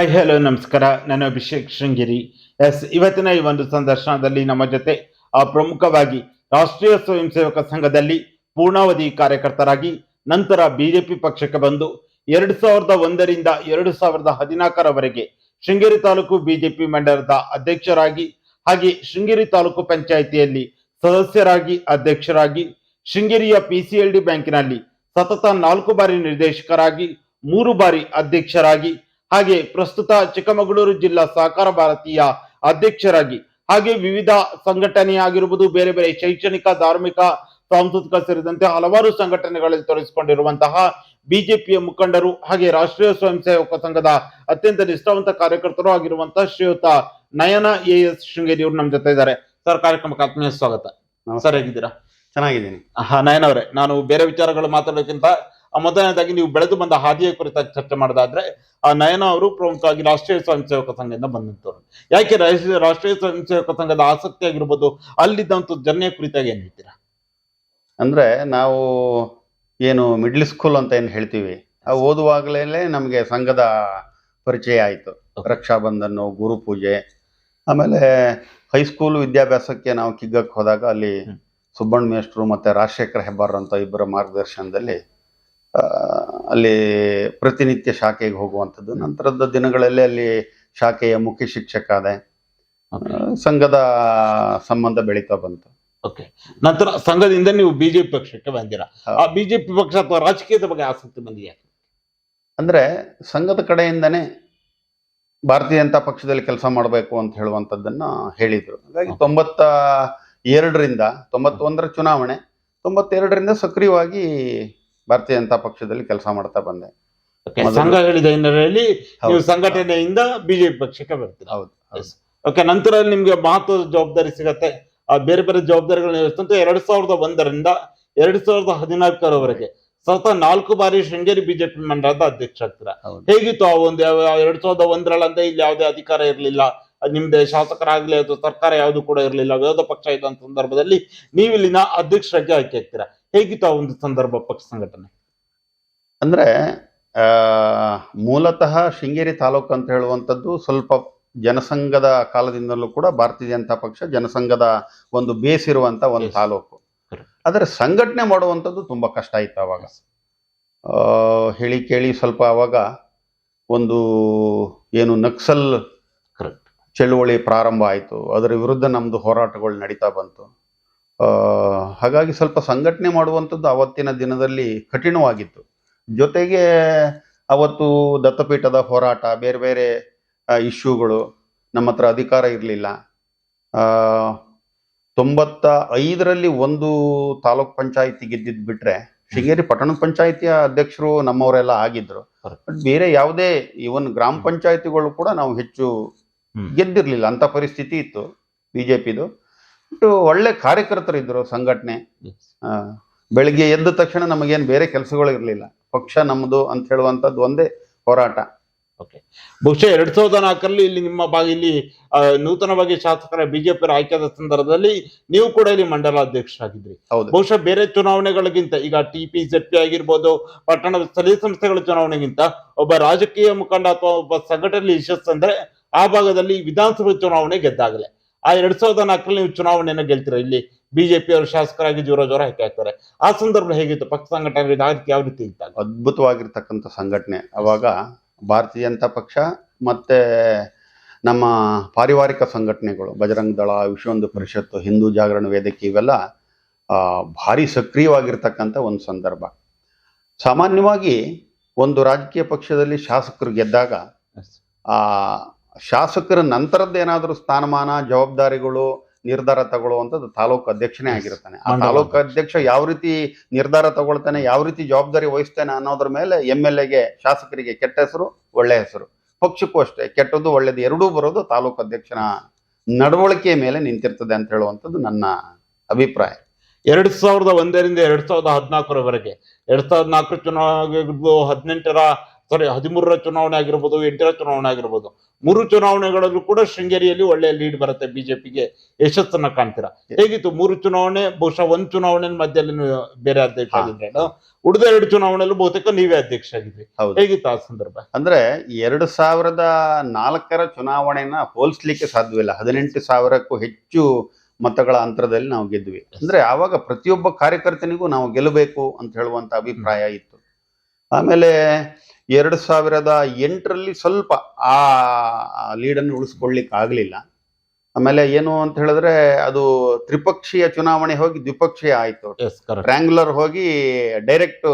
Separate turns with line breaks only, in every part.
Hi hello ನಮಸ್ಕಾರ. ನಾನು Abhishek Sringeri. S ಇವತ್ತಿನ ಈ ಒಂದು ಸಂದರ್ಶನದಲ್ಲಿ ನಮ್ಮ ಜೊತೆ ಪ್ರಮುಖವಾಗಿ ರಾಷ್ಟ್ರೀಯ ಸ್ವಯಂ ಸೇವಕ ಸಂಘದಲ್ಲಿ ಪೂರ್ಣಾವಧಿ ಕಾರ್ಯಕರ್ತರಾಗಿ, ನಂತರ ಬಿಜೆಪಿ ಪಕ್ಷಕ್ಕೆ ಬಂದು ಎರಡು ಸಾವಿರದ ಒಂದರಿಂದ ಎರಡು ಸಾವಿರದ ಹದಿನಾಲ್ಕರವರೆಗೆ ಶೃಂಗೇರಿ ತಾಲೂಕು ಬಿಜೆಪಿ ಮಂಡಲದ ಅಧ್ಯಕ್ಷರಾಗಿ ಹಾಗೆ ಶೃಂಗೇರಿ ತಾಲೂಕು ಪಂಚಾಯಿತಿಯಲ್ಲಿ ಸದಸ್ಯರಾಗಿ, ಅಧ್ಯಕ್ಷರಾಗಿ, ಶೃಂಗೇರಿಯ ಪಿಸಿಎಲ್ಡಿ ಬ್ಯಾಂಕಿನಲ್ಲಿ ಸತತ ನಾಲ್ಕು ಬಾರಿ ನಿರ್ದೇಶಕರಾಗಿ, ಮೂರು ಬಾರಿ ಅಧ್ಯಕ್ಷರಾಗಿ ಹಾಗೆ ಪ್ರಸ್ತುತ ಚಿಕ್ಕಮಗಳೂರು ಜಿಲ್ಲಾ ಸಹಕಾರ ಭಾರತೀಯ ಅಧ್ಯಕ್ಷರಾಗಿ ಹಾಗೆ ವಿವಿಧ ಸಂಘಟನೆಯಾಗಿರುವುದು ಬೇರೆ ಬೇರೆ ಶೈಕ್ಷಣಿಕ ಧಾರ್ಮಿಕ ಸಾಂಸ್ಕೃತಿಕ ಸೇರಿದಂತೆ ಹಲವಾರು ಸಂಘಟನೆಗಳಲ್ಲಿ ತೊಡಗಿಸಿಕೊಂಡಿರುವಂತಹ ಬಿಜೆಪಿಯ ಮುಖಂಡರು ಹಾಗೆ ರಾಷ್ಟ್ರೀಯ ಸ್ವಯಂ ಸೇವಕ ಸಂಘದ ಅತ್ಯಂತ ನಿಷ್ಠಾವಂತ ಕಾರ್ಯಕರ್ತರು ಆಗಿರುವಂತಹ ಶ್ರೀಯುತ ನಯನ ಎ ಎಸ್ ಶೃಂಗೇರಿ ಅವರು ನಮ್ಮ ಜೊತೆ ಇದ್ದಾರೆ. ಸರ್ ಕಾರ್ಯಕ್ರಮಕ್ಕೆ ಆತ್ಮೀಯ ಸ್ವಾಗತ. ಸರ್ ಹೇಗಿದ್ದೀರಾ?
ಚೆನ್ನಾಗಿದ್ದೀನಿ.
ಹಾ ನಯನ ಅವರೇ ನಾನು ಬೇರೆ ವಿಚಾರಗಳು ಮಾತಾಡೋಕ್ಕಿಂತ ಮೊದಲನೇದಾಗಿ ನೀವು ಬೆಳೆದು ಬಂದ ಹಾದಿಯ ಕುರಿತಾಗಿ ಚರ್ಚೆ ಮಾಡೋದಾದ್ರೆ ಆ ನಯನ ಅವರು ಪ್ರಮುಖವಾಗಿ ರಾಷ್ಟ್ರೀಯ ಸ್ವಯಂ ಸೇವಕ ಸಂಘದಿಂದ ಬಂದಂತವ್ರು ಯಾಕೆ ರಾಷ್ಟ್ರೀಯ ಸ್ವಯಂ ಸೇವಕ ಸಂಘದ ಆಸಕ್ತಿ ಆಗಿರ್ಬೋದು ಅಲ್ಲಿದ್ದಂಥ ಜನ್ಯ ಕುರಿತಾಗಿ ಏನ್ ಹೇಳ್ತೀರಾ?
ಅಂದ್ರೆ ನಾವು ಏನು ಮಿಡ್ಲ್ ಸ್ಕೂಲ್ ಅಂತ ಏನು ಹೇಳ್ತೀವಿ ಓದುವಾಗಲೇ ನಮಗೆ ಸಂಘದ ಪರಿಚಯ ಆಯಿತು. ರಕ್ಷಾಬಂಧನ್ನು ಗುರು ಪೂಜೆ ಆಮೇಲೆ ಹೈಸ್ಕೂಲ್ ವಿದ್ಯಾಭ್ಯಾಸಕ್ಕೆ ನಾವು ಕಿಗ್ಗಕ್ಕೆ ಹೋದಾಗ ಅಲ್ಲಿ. ಸುಬ್ಬಣ್ಣ ಮೇಷ್ಟ್ರು ಮತ್ತು ರಾಜಶೇಖರ್ ಹೆಬ್ಬಾರ್ ಅಂತ ಇಬ್ಬರ ಮಾರ್ಗದರ್ಶನದಲ್ಲಿ ಅಲ್ಲಿ ಪ್ರತಿನಿತ್ಯ ಶಾಖೆಗೆ ಹೋಗುವಂಥದ್ದು. ನಂತರದ ದಿನಗಳಲ್ಲಿ ಅಲ್ಲಿ ಶಾಖೆಯ ಮುಖ್ಯ ಶಿಕ್ಷಕ ಆದೆ. ಸಂಘದ ಸಂಬಂಧ ಬೆಳೀತಾ ಬಂತು.
ಓಕೆ. ನಂತರ ಸಂಘದಿಂದ ನೀವು ಬಿಜೆಪಿ ಪಕ್ಷಕ್ಕೆ ಬಂದಿರಾ. ಆ ಬಿಜೆಪಿ ಪಕ್ಷ ಅಥವಾ ರಾಜಕೀಯದ ಬಗ್ಗೆ ಆಸಕ್ತಿ ಬಂದಿದೆ
ಅಂದ್ರೆ ಸಂಘದ ಕಡೆಯಿಂದನೇ ಭಾರತೀಯ ಜನತಾ ಪಕ್ಷದಲ್ಲಿ ಕೆಲಸ ಮಾಡಬೇಕು ಅಂತ ಹೇಳುವಂಥದ್ದನ್ನು ಹೇಳಿದ್ರು. ಹಾಗಾಗಿ. ತೊಂಬತ್ತ ಎರಡರಿಂದ ತೊಂಬತ್ತೊಂದರ ಚುನಾವಣೆ ತೊಂಬತ್ತೆರಡರಿಂದ ಸಕ್ರಿಯವಾಗಿ ಭಾರತೀಯ ಜನತಾ ಪಕ್ಷದಲ್ಲಿ ಕೆಲಸ ಮಾಡ್ತಾ ಬಂದೆ ಮೊದಲು-
ಸಂಘ ಹೇಳಿದ ಹಿನ್ನೆಲೆಯಲ್ಲಿ ನೀವು. ಸಂಘಟನೆಯಿಂದ ಬಿಜೆಪಿ ಪಕ್ಷಕ್ಕೆ ಬರ್ತೀರಾ
ಹೌದು ಹೌದು.
ಓಕೆ ನಂತರ ನಿಮ್ಗೆ ಮಹತ್ವದ ಜವಾಬ್ದಾರಿ ಸಿಗತ್ತೆ ಆ ಬೇರೆ ಬೇರೆ ಜವಾಬ್ದಾರಿಗಳನ್ನ ನಿರ್ವಹಿಸ್ತಂತೆ ಎರಡ್ ಸಾವಿರದ ಒಂದರಿಂದ ಎರಡ್ ಸಾವಿರದ ಹದಿನಾಲ್ಕರವರೆಗೆ ಸತತ ನಾಲ್ಕು ಬಾರಿ ಶೃಂಗೇರಿ ಬಿಜೆಪಿ ಮಂಡಲದ ಅಧ್ಯಕ್ಷ ಆಗ್ತೀರಾ
ಹೌದು.
ಹೇಗಿತ್ತು ಆ ಒಂದು ಯಾವ- ಎರಡ್ ಸಾವಿರದ ಒಂದರಲ್ಲಂತೆ ಇಲ್ಲಿ ಯಾವುದೇ ಅಧಿಕಾರ ಇರಲಿಲ್ಲ ನಿಮ್ದೆ ಶಾಸಕರಾಗಲಿ ಅಥವಾ ಸರ್ಕಾರ ಯಾವುದು ಕೂಡ ಇರಲಿಲ್ಲ ವಿರೋಧ ಪಕ್ಷ ಇದ್ದಂತ ಸಂದರ್ಭದಲ್ಲಿ ನೀವು ಇಲ್ಲಿನ ಅಧ್ಯಕ್ಷರಾಗಿ ಆಯ್ಕೆ ಆಗ್ತೀರಾ ಹೇಗಿತ್ತು ಆ ಒಂದು ಸಂದರ್ಭ ಪಕ್ಷ ಸಂಘಟನೆ
ಅಂದ್ರೆ ಮೂಲತಃ ಶೃಂಗೇರಿ ತಾಲೂಕು ಅಂತ ಹೇಳುವಂಥದ್ದು ಸ್ವಲ್ಪ ಜನಸಂಘದ ಕಾಲದಿಂದಲೂ ಕೂಡ ಭಾರತೀಯ ಜನತಾ ಪಕ್ಷ ಜನಸಂಘದ ಒಂದು ಬೇಸ್ ಇರುವಂತ ಒಂದು. ತಾಲೂಕು. ಆದರೆ ಸಂಘಟನೆ ಮಾಡುವಂಥದ್ದು ತುಂಬಾ ಕಷ್ಟ ಆಯ್ತು ಆವಾಗ ಆ, ಹೇಳಿ ಕೇಳಿ ಸ್ವಲ್ಪ ಆವಾಗ ಒಂದು ಏನು ನಕ್ಸಲ್. ಚಳುವಳಿ ಪ್ರಾರಂಭ ಆಯಿತು. ಅದರ ವಿರುದ್ಧ ನಮ್ಮದು ಹೋರಾಟಗಳು ನಡೀತಾ ಬಂತು. ಹಾಗಾಗಿ ಸ್ವಲ್ಪ ಸಂಘಟನೆ ಮಾಡುವಂಥದ್ದು ಅವತ್ತಿನ ದಿನದಲ್ಲಿ ಕಠಿಣವಾಗಿತ್ತು. ಜೊತೆಗೆ ಅವತ್ತು ದತ್ತಪೀಠದ ಹೋರಾಟ ಬೇರೆ ಬೇರೆ ಇಶ್ಯೂಗಳು ನಮ್ಮ ಹತ್ರ ಅಧಿಕಾರ ಇರಲಿಲ್ಲ. ತೊಂಬತ್ತ ಐದರಲ್ಲಿ ಒಂದು ತಾಲೂಕ್ ಪಂಚಾಯಿತಿ ಗೆದ್ದಿದ್ದು ಬಿಟ್ಟರೆ ಶೃಂಗೇರಿ ಪಟ್ಟಣ ಪಂಚಾಯಿತಿಯ ಅಧ್ಯಕ್ಷರು ನಮ್ಮವರೆಲ್ಲ ಆಗಿದ್ರು. ಬಟ್ ಬೇರೆ ಯಾವುದೇ ಇವನ್ ಗ್ರಾಮ ಪಂಚಾಯಿತಿಗಳು ಕೂಡ ನಾವು ಹೆಚ್ಚು. ಗೆದ್ದಿರ್ಲಿಲ್ಲ. ಅಂತ ಪರಿಸ್ಥಿತಿ ಇತ್ತು ಬಿಜೆಪಿದು. ಬಟ್ ಒಳ್ಳೆ ಕಾರ್ಯಕರ್ತರಿದ್ರು ಸಂಘಟನೆ. ಆ, ಬೆಳಿಗ್ಗೆ ಎದ್ದ ತಕ್ಷಣ ನಮಗೇನು ಬೇರೆ ಕೆಲಸಗಳು ಇರಲಿಲ್ಲ. ಪಕ್ಷ ನಮ್ಮದು ಅಂತ ಹೇಳುವಂಥದ್ದು ಒಂದೇ ಹೋರಾಟ.
ಓಕೆ ಬಹುಶಃ ಎರಡ್ ಸಾವಿರದ ನಾಲ್ಕರಲ್ಲಿ ಇಲ್ಲಿ ನಿಮ್ಮ ಇಲ್ಲಿ ನೂತನವಾಗಿ ಶಾಸಕರ ಬಿಜೆಪಿ ಆಯ್ಕೆಯಾದ ಸಂದರ್ಭದಲ್ಲಿ ನೀವು ಕೂಡ ಇಲ್ಲಿ ಮಂಡಲ ಅಧ್ಯಕ್ಷರಾಗಿದ್ರಿ.
ಹೌದು.
ಬಹುಶಃ ಬೇರೆ ಚುನಾವಣೆಗಳಿಗಿಂತ ಈಗ ಟಿ ಪಿ ಜೆಡ್ ಪಿ ಆಗಿರ್ಬೋದು ಪಟ್ಟಣದ ಸ್ಥಳೀಯ ಸಂಸ್ಥೆಗಳ ಚುನಾವಣೆಗಿಂತ ಒಬ್ಬ ರಾಜಕೀಯ ಮುಖಂಡ ಅಥವಾ ಒಬ್ಬ ಸಂಘಟನೆ ಯಶಸ್ಸು ಅಂದ್ರೆ ಆ ಭಾಗದಲ್ಲಿ ವಿಧಾನಸಭೆ ಚುನಾವಣೆ ಗೆದ್ದಾಗಲೇ. ಆ ಎರಡ್ ಸಾವಿರದ ನಾಲ್ಕರಲ್ಲಿ ನೀವು ಚುನಾವಣೆಯನ್ನು ಗೆಲ್ತೀರ? ಇಲ್ಲಿ ಬಿಜೆಪಿ ಅವರು ಶಾಸಕರಾಗಿ ಜೋರ ಜೋರ ಆಗ್ತಾರೆ ಆ ಸಂದರ್ಭ ಹೇಗಿತ್ತು? ಪಕ್ಷ ಸಂಘಟನೆ ಯಾವ ರೀತಿ ಇದ್ದಾಗ
ಅದ್ಭುತವಾಗಿರ್ತಕ್ಕಂಥ ಸಂಘಟನೆ. ಅವಾಗ ಭಾರತೀಯ ಜನತಾ ಪಕ್ಷ ಮತ್ತೆ ನಮ್ಮ ಪಾರಿವಾರಿಕ ಸಂಘಟನೆಗಳು ಬಜರಂಗ ದಳ ವಿಶ್ವ ಹಿಂದೂ ಪರಿಷತ್ತು ಹಿಂದೂ ಜಾಗರಣ ವೇದಿಕೆ ಇವೆಲ್ಲ ಭಾರಿ ಸಕ್ರಿಯವಾಗಿರ್ತಕ್ಕಂಥ ಒಂದು ಸಂದರ್ಭ. ಸಾಮಾನ್ಯವಾಗಿ ಒಂದು ರಾಜಕೀಯ ಪಕ್ಷದಲ್ಲಿ ಶಾಸಕರು ಗೆದ್ದಾಗ ಆ ಶಾಸಕರ ನಂತರದ್ದು ಏನಾದರೂ ಸ್ಥಾನಮಾನ ಜವಾಬ್ದಾರಿಗಳು ನಿರ್ಧಾರ ತಗೊಳ್ಳುವಂಥದ್ದು ತಾಲೂಕು ಅಧ್ಯಕ್ಷನೇ ಆಗಿರ್ತಾನೆ. ಆ ತಾಲೂಕು ಅಧ್ಯಕ್ಷ ಯಾವ ರೀತಿ ನಿರ್ಧಾರ ತಗೊಳ್ತಾನೆ ಯಾವ ರೀತಿ ಜವಾಬ್ದಾರಿ ವಹಿಸ್ತಾನೆ ಅನ್ನೋದ್ರ ಮೇಲೆ ಎಂ ಎಲ್ ಎಗೆ ಶಾಸಕರಿಗೆ ಕೆಟ್ಟ ಹೆಸರು ಒಳ್ಳೆ ಹೆಸರು. ಪಕ್ಷಕ್ಕೂ ಅಷ್ಟೇ ಕೆಟ್ಟದ್ದು ಒಳ್ಳೇದು ಎರಡೂ ಬರೋದು ತಾಲೂಕು ಅಧ್ಯಕ್ಷನ ನಡವಳಿಕೆಯ ಮೇಲೆ ನಿಂತಿರ್ತದೆ ಅಂತ ಹೇಳುವಂಥದ್ದು ನನ್ನ ಅಭಿಪ್ರಾಯ.
ಎರಡು ಸಾವಿರದ ಒಂದರಿಂದ ಎರಡ್ ಸಾವಿರದ ಹದಿನಾಲ್ಕರವರೆಗೆ ಎರಡ್ ಸಾವಿರದ ನಾಲ್ಕು ಚುನಾವಣೆ ಹದಿನೆಂಟರ ಸಾರಿ ಹದಿಮೂರರ ಚುನಾವಣೆ ಆಗಿರ್ಬೋದು ಎಂಟರ ಚುನಾವಣೆ ಆಗಿರ್ಬೋದು ಮೂರು ಚುನಾವಣೆಗಳಲ್ಲೂ ಕೂಡ ಶೃಂಗೇರಿಯಲ್ಲಿ ಒಳ್ಳೆಯ ಲೀಡ್ ಬರುತ್ತೆ ಬಿಜೆಪಿಗೆ. ಯಶಸ್ಸನ್ನ ಕಾಣ್ತೀರಾ? ಹೇಗಿತ್ತು? ಮೂರು ಚುನಾವಣೆ ಬಹುಶಃ ಒಂದು ಚುನಾವಣೆ ಮಧ್ಯದಲ್ಲಿ ಬೇರೆ ಅಧ್ಯಕ್ಷ. ಆಗಿದ್ರೆ ಉಳಿದ ಎರಡು ಚುನಾವಣೆಯಲ್ಲೂ ಬಹುತೇಕ ನೀವೇ ಅಧ್ಯಕ್ಷ ಆಗಿದ್ರಿ. ಹೇಗಿತ್ತು ಆ ಸಂದರ್ಭ?
ಅಂದ್ರೆ ಎರಡು ಸಾವಿರದ ನಾಲ್ಕರ ಚುನಾವಣೆನ ಹೋಲಿಸ್ಲಿಕ್ಕೆ ಸಾಧ್ಯವಿಲ್ಲ ಹದಿನೆಂಟು ಸಾವಿರಕ್ಕೂ ಹೆಚ್ಚು ಮತಗಳ ಅಂತರದಲ್ಲಿ ನಾವು ಗೆದ್ವಿ. ಅಂದ್ರೆ ಆವಾಗ ಪ್ರತಿಯೊಬ್ಬ ಕಾರ್ಯಕರ್ತನಿಗೂ ನಾವು ಗೆಲ್ಲಬೇಕು ಅಂತ ಹೇಳುವಂತ ಅಭಿಪ್ರಾಯ ಇತ್ತು. ಆಮೇಲೆ ಎರಡು ಸಾವಿರದ ಎಂಟರಲ್ಲಿ ಸ್ವಲ್ಪ ಆ ಲೀಡನ್ನು ಉಳಿಸ್ಕೊಳ್ಲಿಕ್ಕೆ ಆಗಲಿಲ್ಲ ಆಮೇಲೆ ಏನು ಅಂತ ಹೇಳಿದ್ರೆ ಅದು ತ್ರಿಪಕ್ಷೀಯ ಚುನಾವಣೆ ಹೋಗಿ ದ್ವಿಪಕ್ಷೀಯ ಆಯ್ತು.
ರ್ಯಾಂಗ್ಯುಲರ್
ಟ್ರ್ಯಾಂಗ್ಯುಲರ್ ಹೋಗಿ ಡೈರೆಕ್ಟ್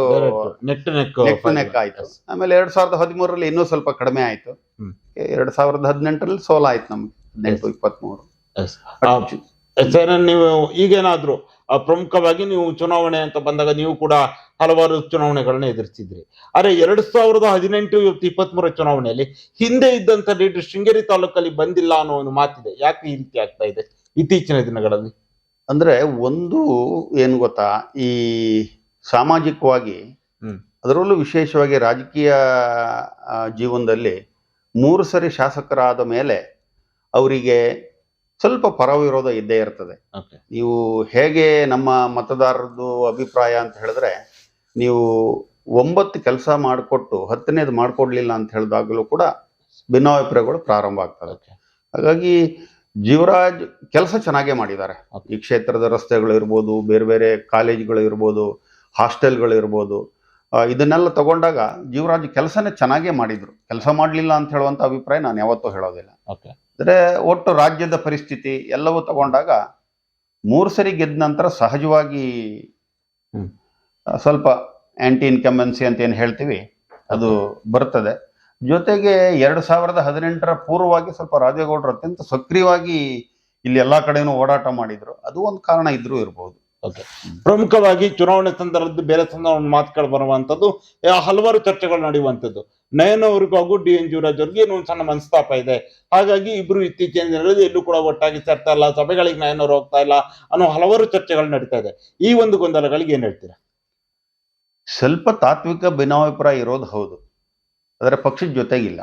ನೆಟ್ ನೆಕ್
ನೆಕ್ ಆಯ್ತು. ಆಮೇಲೆ ಎರಡ್ ಸಾವಿರದ ಹದಿಮೂರರಲ್ಲಿ ಇನ್ನೂ ಸ್ವಲ್ಪ ಕಡಿಮೆ ಆಯ್ತು. ಎರಡು ಸಾವಿರದ ಹದಿನೆಂಟರಲ್ಲಿ ಸೋಲ ಆಯ್ತು ನಮ್ಗೆ ಹದಿನೆಂಟು ಇಪ್ಪತ್ಮೂರು.
ಸರ್ ನೀವು ಈಗೇನಾದ್ರು ಪ್ರಮುಖವಾಗಿ ನೀವು ಚುನಾವಣೆ ಅಂತ ಬಂದಾಗ ನೀವು ಕೂಡ ಹಲವಾರು ಚುನಾವಣೆಗಳನ್ನ ಎದುರಿಸಿದ್ರಿ. ಆದರೆ ಎರಡ್ ಸಾವಿರದ ಹದಿನೆಂಟು ಇವತ್ತು ಇಪ್ಪತ್ಮೂರ ಚುನಾವಣೆಯಲ್ಲಿ ಹಿಂದೆ ಇದ್ದಂತ ಲೀಡರ್ ಶೃಂಗೇರಿ ತಾಲೂಕಲ್ಲಿ ಬಂದಿಲ್ಲ ಅನ್ನೋ ಒಂದು ಮಾತಿದೆ. ಯಾಕೆ ಈ ರೀತಿ ಆಗ್ತಾ ಇದೆ ಇತ್ತೀಚಿನ ದಿನಗಳಲ್ಲಿ?
ಅಂದ್ರೆ ಒಂದು ಏನು ಗೊತ್ತಾ ಈ ಸಾಮಾಜಿಕವಾಗಿ. ಅದರಲ್ಲೂ ವಿಶೇಷವಾಗಿ ರಾಜಕೀಯ ಜೀವನದಲ್ಲಿ ಮೂರು ಸರಿ ಶಾಸಕರಾದ ಮೇಲೆ ಅವರಿಗೆ ಸ್ವಲ್ಪ ಪರವಿರೋಧ ಇದ್ದೇ ಇರ್ತದೆ. ನೀವು ಹೇಗೆ ನಮ್ಮ ಮತದಾರರದ್ದು ಅಭಿಪ್ರಾಯ ಅಂತ ಹೇಳಿದ್ರೆ ನೀವು ಒಂಬತ್ತು ಕೆಲಸ ಮಾಡಿಕೊಟ್ಟು ಹತ್ತನೇದು ಮಾಡಿಕೊಡ್ಲಿಲ್ಲ ಅಂತ ಹೇಳಿದಾಗಲೂ ಕೂಡ ಭಿನ್ನಾಭಿಪ್ರಾಯಗಳು ಪ್ರಾರಂಭ ಆಗ್ತದೆ. ಹಾಗಾಗಿ ಜೀವರಾಜ್ ಕೆಲಸ ಚೆನ್ನಾಗೇ ಮಾಡಿದ್ದಾರೆ. ಈ ಕ್ಷೇತ್ರದ ರಸ್ತೆಗಳು ಇರ್ಬೋದು ಬೇರೆ ಬೇರೆ ಕಾಲೇಜುಗಳು ಇರ್ಬೋದು ಹಾಸ್ಟೆಲ್ಗಳು ಇರ್ಬೋದು ಇದನ್ನೆಲ್ಲ ತಗೊಂಡಾಗ ಜೀವರಾಜ್ ಕೆಲಸನೇ ಚೆನ್ನಾಗೇ ಮಾಡಿದ್ರು. ಕೆಲಸ ಮಾಡಲಿಲ್ಲ ಅಂತ ಹೇಳುವಂಥ ಅಭಿಪ್ರಾಯ ನಾನು ಯಾವತ್ತೂ ಹೇಳೋದಿಲ್ಲ.
ಓಕೆ
ಅಂದ್ರೆ ಒಟ್ಟು ರಾಜ್ಯದ ಪರಿಸ್ಥಿತಿ ಎಲ್ಲವೂ ತಗೊಂಡಾಗ ಮೂರು ಸರಿ ಗೆದ್ದ ನಂತರ ಸಹಜವಾಗಿ ಸ್ವಲ್ಪ ಆ್ಯಂಟಿ ಇನ್ಕಂಬೆನ್ಸಿ ಅಂತ ಏನು ಹೇಳ್ತೀವಿ ಅದು ಬರ್ತದೆ. ಜೊತೆಗೆ ಎರಡು ಸಾವಿರದ ಹದಿನೆಂಟರ ಪೂರ್ವವಾಗಿ ಸ್ವಲ್ಪ ರಾಜೇಗೌಡರು ಅತ್ಯಂತ ಸಕ್ರಿಯವಾಗಿ ಇಲ್ಲಿ ಎಲ್ಲ ಕಡೆನೂ ಓಡಾಟ ಮಾಡಿದರು. ಅದು ಒಂದು ಕಾರಣ ಇದ್ದರೂ ಇರ್ಬೋದು.
ಪ್ರಮುಖವಾಗಿ ಚುನಾವಣೆ ಸಂದರ್ಭದ ಬೇರೆ ಸಂದರ್ಭ ಮಾತುಗಳು ಬರುವಂತದ್ದು ಹಲವಾರು ಚರ್ಚೆಗಳು ನಡೆಯುವಂಥದ್ದು ನಯನ್ ಅವ್ರಿಗೂ ಹಾಗೂ ಡಿ ಎನ್ ಜೀವರಾಜ್ ಅವ್ರಿಗೆ ಏನೋ ಒಂದು ಸಣ್ಣ ಮನಸ್ತಾಪ ಇದೆ. ಹಾಗಾಗಿ ಇಬ್ರು ಇತ್ತೀಚಿನ ದಿನಗಳಲ್ಲಿ ಎಲ್ಲೂ ಕೂಡ ಒಟ್ಟಾಗಿ ಸೇರ್ತಾ ಇಲ್ಲ, ಸಭೆಗಳಿಗೆ ನಯನ್ ಅವ್ರು ಹೋಗ್ತಾ ಇಲ್ಲ ಅನ್ನೋ ಹಲವಾರು ಚರ್ಚೆಗಳು ನಡೀತಾ ಇದೆ. ಈ ಒಂದು ಗೊಂದಲಗಳಿಗೆ ಏನ್ ಹೇಳ್ತೀರಾ?
ಸ್ವಲ್ಪ ತಾತ್ವಿಕ ಭಿನ್ನಾಭಿಪ್ರಾಯ ಇರೋದು ಹೌದು. ಆದರೆ ಪಕ್ಷದ ಜೊತೆಗಿಲ್ಲ.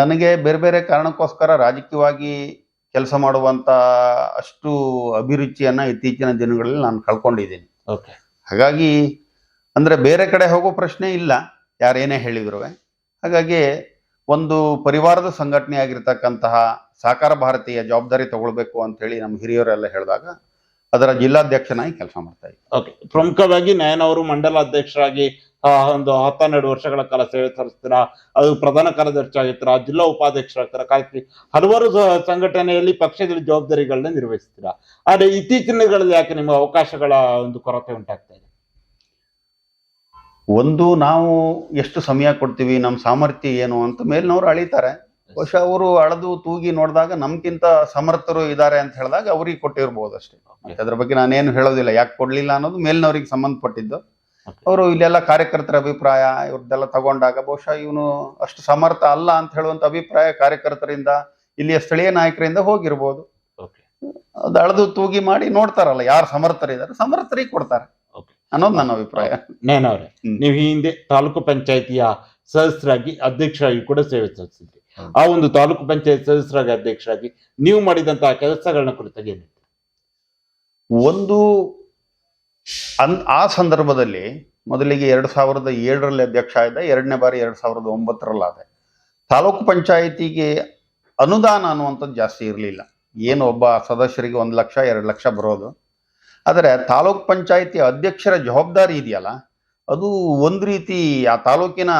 ನನಗೆ ಬೇರೆ ಬೇರೆ ಕಾರಣಕ್ಕೋಸ್ಕರ ರಾಜಕೀಯವಾಗಿ ಕೆಲಸ ಮಾಡುವಂತ ಅಷ್ಟು ಅಭಿರುಚಿಯನ್ನ ಇತ್ತೀಚಿನ ದಿನಗಳಲ್ಲಿ ನಾನು ಕಳ್ಕೊಂಡಿದ್ದೀನಿ.
ಓಕೆ.
ಹಾಗಾಗಿ ಅಂದ್ರೆ ಬೇರೆ ಕಡೆ ಹೋಗೋ ಪ್ರಶ್ನೆ ಇಲ್ಲ. ಯಾರೇನೇ ಹೇಳಿದ್ರು ಹಾಗಾಗಿ ಒಂದು ಪರಿವಾರದ ಸಂಘಟನೆ ಆಗಿರ್ತಕ್ಕಂತಹ ಸಾಕಾರ ಭಾರತೀಯ ಜವಾಬ್ದಾರಿ ತಗೊಳ್ಬೇಕು ಅಂತ ಹೇಳಿ ನಮ್ಮ ಹಿರಿಯರೆಲ್ಲ ಹೇಳಿದಾಗ ಅದರ ಜಿಲ್ಲಾಧ್ಯಕ್ಷನಾಗಿ ಕೆಲಸ ಮಾಡ್ತಾ ಇದ್ದೀನಿ
ಓಕೆ. ಪ್ರಮುಖವಾಗಿ ನಯನ್ ಅವರು ಮಂಡಲ ಅಧ್ಯಕ್ಷರಾಗಿ ಒಂದು ಹತ್ತೆರಡು ವರ್ಷಗಳ ಕಾಲ ಸೇವೆ ಸಲ್ಲಿಸ್ತೀರ. ಅದು ಪ್ರಧಾನ ಕಾರ್ಯದರ್ಶಿ ಆಗಿರ್ತೀರಾ ಜಿಲ್ಲಾ ಉಪಾಧ್ಯಕ್ಷರಾಗ್ತೀರಾ ಕಾಯ್ತೀರಿ. ಹಲವಾರು ಸಂಘಟನೆಯಲ್ಲಿ ಪಕ್ಷದ ಜವಾಬ್ದಾರಿಗಳನ್ನ ನಿರ್ವಹಿಸ್ತೀರಾ. ಆದ್ರೆ ಇತ್ತೀಚಿನ ದಿನಗಳಲ್ಲಿ ಯಾಕೆ ನಿಮ್ಗೆ ಅವಕಾಶಗಳ ಒಂದು ಕೊರತೆ ಉಂಟಾಗ್ತಾ ಇದೆ?
ಒಂದು ನಾವು ಎಷ್ಟು ಸಮಯ ಕೊಡ್ತೀವಿ ನಮ್ಮ ಸಾಮರ್ಥ್ಯ ಏನು ಅಂತ ಮೇಲ್ನವ್ರು ಅಳಿತಾರೆ. ಬಹುಶಃ ಅವರು ಅಳದು ತೂಗಿ ನೋಡಿದಾಗ ನಮ್ಗಿಂತ ಸಮರ್ಥರು ಇದ್ದಾರೆ ಅಂತ ಹೇಳಿದಾಗ ಅವ್ರಿಗೆ ಕೊಟ್ಟಿರ್ಬೋದು ಅಷ್ಟೇ. ಅದ್ರ ಬಗ್ಗೆ ನಾನೇನು ಹೇಳೋದಿಲ್ಲ. ಯಾಕೆ ಕೊಡ್ಲಿಲ್ಲ ಅನ್ನೋದು ಮೇಲ್ನವ್ರಿಗೆ ಸಂಬಂಧಪಟ್ಟಿದ್ದು. ಅವರು ಇಲ್ಲೆಲ್ಲ ಕಾರ್ಯಕರ್ತರ ಅಭಿಪ್ರಾಯ ಇವ್ರದ್ದೆಲ್ಲ ತಗೊಂಡಾಗ ಬಹುಶಃ ಇವನು ಅಷ್ಟು ಸಮರ್ಥ ಅಲ್ಲ ಅಂತ ಹೇಳುವಂತ ಅಭಿಪ್ರಾಯ ಕಾರ್ಯಕರ್ತರಿಂದ ಇಲ್ಲಿಯ ಸ್ಥಳೀಯ ನಾಯಕರಿಂದ ಹೋಗಿರ್ಬೋದು. ಅಳದು ತೂಗಿ ಮಾಡಿ ನೋಡ್ತಾರಲ್ಲ ಯಾರು ಸಮರ್ಥರಿದ್ದಾರೆ ಸಮರ್ಥರಿಗೆ ಕೊಡ್ತಾರೆ. ಅನ್ನೋದು ನನ್ನ ಅಭಿಪ್ರಾಯ.
ನೇನವ್ರೆ. ನೀವು ಈ ಹಿಂದೆ ತಾಲೂಕು ಪಂಚಾಯತಿಯ ಸದಸ್ಯರಾಗಿ ಅಧ್ಯಕ್ಷರಾಗಿ ಕೂಡ ಸೇವೆ ಸಲ್ಲಿಸಿದ್ರಿ. ಆ ಒಂದು ತಾಲೂಕು ಪಂಚಾಯತ್ ಸದಸ್ಯರಾಗಿ ಅಧ್ಯಕ್ಷರಾಗಿ ನೀವು ಮಾಡಿದಂತಹ ಕೆಲಸಗಳನ್ನ ಕುರಿತಾಗಿ
ಒಂದು ಅನ್ ಆ ಸಂದರ್ಭದಲ್ಲಿ ಮೊದಲಿಗೆ ಎರಡು ಸಾವಿರದ ಏಳರಲ್ಲಿ ಅಧ್ಯಕ್ಷ ಆದ ಎರಡನೇ ಬಾರಿ ಎರಡು ಸಾವಿರದ ಒಂಬತ್ತರಲ್ಲಾದೆ. ತಾಲೂಕು ಪಂಚಾಯಿತಿಗೆ ಅನುದಾನ ಅನ್ನುವಂಥದ್ದು ಜಾಸ್ತಿ ಇರಲಿಲ್ಲ. ಏನು ಒಬ್ಬ ಸದಸ್ಯರಿಗೆ ಒಂದು ಲಕ್ಷ ಎರಡು ಲಕ್ಷ ಬರೋದು. ಆದರೆ ತಾಲೂಕು ಪಂಚಾಯಿತಿ ಅಧ್ಯಕ್ಷರ ಜವಾಬ್ದಾರಿ ಇದೆಯಲ್ಲ ಅದು ಒಂದು ರೀತಿ ಆ ತಾಲೂಕಿನ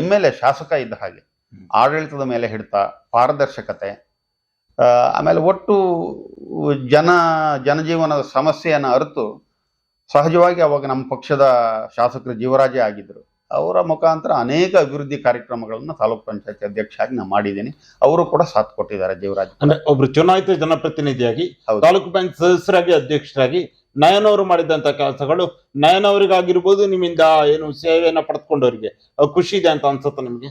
ಎಂ ಎಲ್ ಎ ಶಾಸಕ ಇದ್ದ ಹಾಗೆ. ಆಡಳಿತದ ಮೇಲೆ ಹಿಡಿತ ಪಾರದರ್ಶಕತೆ ಆಮೇಲೆ ಒಟ್ಟು ಜನ ಜನಜೀವನದ ಸಮಸ್ಯೆಯನ್ನು ಅರಿತು ಸಹಜವಾಗಿ ಅವಾಗ ನಮ್ಮ ಪಕ್ಷದ ಶಾಸಕರು ಜೀವರಾಜೇ ಆಗಿದ್ದರು ಅವರ ಮುಖಾಂತರ ಅನೇಕ ಅಭಿವೃದ್ಧಿ ಕಾರ್ಯಕ್ರಮಗಳನ್ನು ತಾಲೂಕ್ ಪಂಚಾಯತ್ ಅಧ್ಯಕ್ಷ ಆಗಿ ನಾನು ಮಾಡಿದ್ದೀನಿ. ಅವರು ಕೂಡ ಸಾಥ್ ಕೊಟ್ಟಿದ್ದಾರೆ ಜೀವರಾಜ್
ಅಂದ್ರೆ ಒಬ್ರು ಚುನಾಯಿತ ಜನಪ್ರತಿನಿಧಿಯಾಗಿ. ತಾಲೂಕು ಬ್ಯಾಂಕ್ ಸದಸ್ಯರಾಗಿ ಅಧ್ಯಕ್ಷರಾಗಿ ನಯನವರು ಮಾಡಿದಂತ ಕೆಲಸಗಳು ನಯನವರಿಗಾಗಿರ್ಬೋದು ನಿಮ್ಮಿಂದ ಏನು ಸೇವೆಯನ್ನ ಪಡೆದುಕೊಂಡವರಿಗೆ ಖುಷಿ ಇದೆ ಅಂತ ಅನ್ಸುತ್ತೆ ನಿಮ್ಗೆ?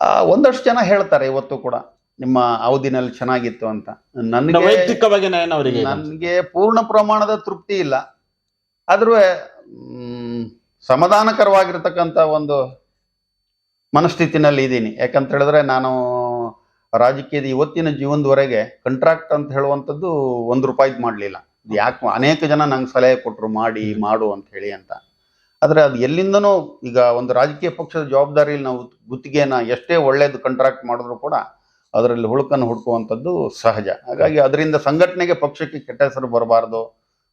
ಆ, ಒಂದಷ್ಟು ಜನ ಹೇಳ್ತಾರೆ ಇವತ್ತು ಕೂಡ. ನಿಮ್ಮ ಅವಧಿನಲ್ಲಿ ಚೆನ್ನಾಗಿತ್ತು ಅಂತ. ನನಗೆ
ವೈಯಕ್ತಿಕವಾಗಿ ಅವರಿಗೆ
ನನಗೆ ಪೂರ್ಣ ಪ್ರಮಾಣದ ತೃಪ್ತಿ ಇಲ್ಲ. ಆದ್ರೂ ಸಮಾಧಾನಕರವಾಗಿರ್ತಕ್ಕಂಥ ಒಂದು ಮನಸ್ಥಿತಿನಲ್ಲಿ ಇದ್ದೀನಿ. ಯಾಕಂತ ಹೇಳಿದ್ರೆ ನಾನು ರಾಜಕೀಯದ ಇವತ್ತಿನ ಜೀವನದವರೆಗೆ ಕಂಟ್ರಾಕ್ಟ್ ಅಂತ ಹೇಳುವಂಥದ್ದು ಒಂದು ರೂಪಾಯಿದ್ ಮಾಡಲಿಲ್ಲ. ಯಾಕೆ ಅನೇಕ ಜನ ನಂಗೆ ಸಲಹೆ ಕೊಟ್ಟರು ಮಾಡಿ ಮಾಡು ಅಂತ ಹೇಳಿ ಅಂತ. ಆದರೆ ಅದು ಎಲ್ಲಿಂದನೂ ಈಗ ಒಂದು ರಾಜಕೀಯ ಪಕ್ಷದ ಜವಾಬ್ದಾರಿಯಲ್ಲಿ ನಾವು ಗುತ್ತಿಗೆನ ಎಷ್ಟೇ ಒಳ್ಳೇದು ಕಂಟ್ರಾಕ್ಟ್ ಮಾಡಿದ್ರು ಕೂಡ ಅದರಲ್ಲಿ ಹುಳುಕನ್ನು ಹುಡುಕುವಂಥದ್ದು ಸಹಜ. ಹಾಗಾಗಿ ಅದರಿಂದ ಸಂಘಟನೆಗೆ ಪಕ್ಷಕ್ಕೆ ಕೆಟ್ಟ ಹೆಸರು ಬರಬಾರ್ದು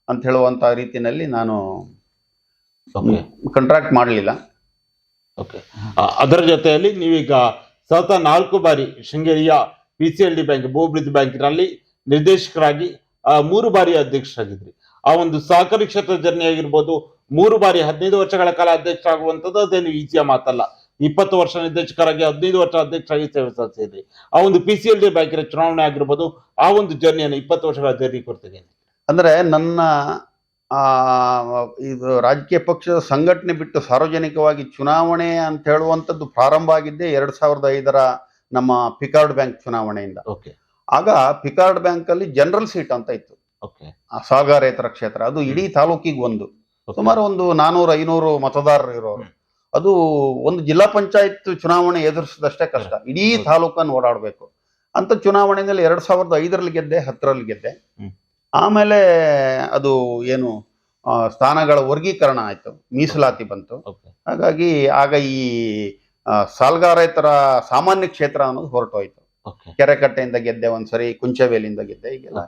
ಅಂತ ಹೇಳುವಂಥ ರೀತಿಯಲ್ಲಿ ನಾನು ಕಂಟ್ರಾಕ್ಟ್ ಮಾಡಲಿಲ್ಲ.
ಓಕೆ ಅದರ ಜೊತೆಯಲ್ಲಿ ನೀವೀಗ ಸತತ ನಾಲ್ಕು ಬಾರಿ ಶೃಂಗೇರಿಯ P C L D bank ಭೂಭಿವೃದ್ಧಿ ಬ್ಯಾಂಕಿನಲ್ಲಿ ನಿರ್ದೇಶಕರಾಗಿ ಆ, ಮೂರು ಬಾರಿ ಅಧ್ಯಕ್ಷರಾಗಿದ್ರಿ. ಆ ಒಂದು ಸಹಕಾರಿ ಕ್ಷೇತ್ರ ಜರ್ನಿ ಆಗಿರ್ಬೋದು ಮೂರು ಬಾರಿ ಹದಿನೈದು ವರ್ಷಗಳ ಕಾಲ ಅಧ್ಯಕ್ಷರಾಗುವಂಥದ್ದು ಅದೇನು ಈಸಿಯ ಮಾತಲ್ಲ. ಇಪ್ಪತ್ತು ವರ್ಷ ನಿರ್ದೇಶಕರಾಗಿ ಹದಿನೈದು ವರ್ಷ ಅಧ್ಯಕ್ಷರಾಗಿ ಸೇವೆ ಸಲ್ಲಿಸಿದ್ರಿ ಆ ಒಂದು ಪಿ ಸಿ ಎಲ್ ಡಿ ಬ್ಯಾಂಕಿನ ಚುನಾವಣೆ ಆಗಿರ್ಬೋದು ಆ ಒಂದು ಜರ್ನಿಯನ್ನು ಇಪ್ಪತ್ತು ವರ್ಷಗಳ ಜರ್ನಿ ಕೊಡ್ತೀನಿ.
ಅಂದರೆ ನನ್ನ ಆ, ಇದು ರಾಜಕೀಯ ಪಕ್ಷದ ಸಂಘಟನೆ ಬಿಟ್ಟು ಸಾರ್ವಜನಿಕವಾಗಿ ಚುನಾವಣೆ ಅಂತ ಹೇಳುವಂಥದ್ದು ಪ್ರಾರಂಭ ಆಗಿದ್ದೇ ಎರಡು ಸಾವಿರದ ಐದರ ನಮ್ಮ ಪಿಕಾರ್ಡ್ ಬ್ಯಾಂಕ್ ಚುನಾವಣೆಯಿಂದ.
ಓಕೆ
ಆಗ ಪಿಕಾರ್ಡ್ ಬ್ಯಾಂಕ್ ಅಲ್ಲಿ ಜನರಲ್ ಸೀಟ್ ಅಂತ ಇತ್ತು.
ಓಕೆ
ಆ ಸಾಗಾರೇತರ ಕ್ಷೇತ್ರ ಅದು ಇಡೀ ತಾಲೂಕಿಗೆ ಒಂದು. ಸುಮಾರು ಒಂದು ನಾನೂರು ಐನೂರು ಮತದಾರರು ಇರೋರು. ಅದು ಒಂದು ಜಿಲ್ಲಾ ಪಂಚಾಯತ್ ಚುನಾವಣೆ ಎದುರಿಸಿದಷ್ಟೇ ಕಷ್ಟ. ಇಡೀ. ತಾಲೂಕನ್ನು ಓಡಾಡಬೇಕು. ಅಂತ ಚುನಾವಣೆಯಲ್ಲಿ ಎರಡ್ ಸಾವಿರದ ಐದರಲ್ಲಿ ಗೆದ್ದೆ ಹತ್ತರಲ್ಲಿ ಗೆದ್ದೆ. ಆಮೇಲೆ ಅದು ಏನು ಸ್ಥಾನಗಳ ವರ್ಗೀಕರಣ ಆಯ್ತು. ಮೀಸಲಾತಿ ಬಂತು. ಹಾಗಾಗಿ ಆಗ ಈ ಸಾಲ್ಗಾರೈತರ ಸಾಮಾನ್ಯ ಕ್ಷೇತ್ರ ಅನ್ನೋದು ಹೊರಟೋಯ್ತು. ಕೆರೆಕಟ್ಟೆಯಿಂದ ಗೆದ್ದೆ ಒಂದ್ಸರಿ ಕುಂಚವೇಲಿಯಿಂದ ಗೆದ್ದೆ
ಈಗೆಲ್ಲ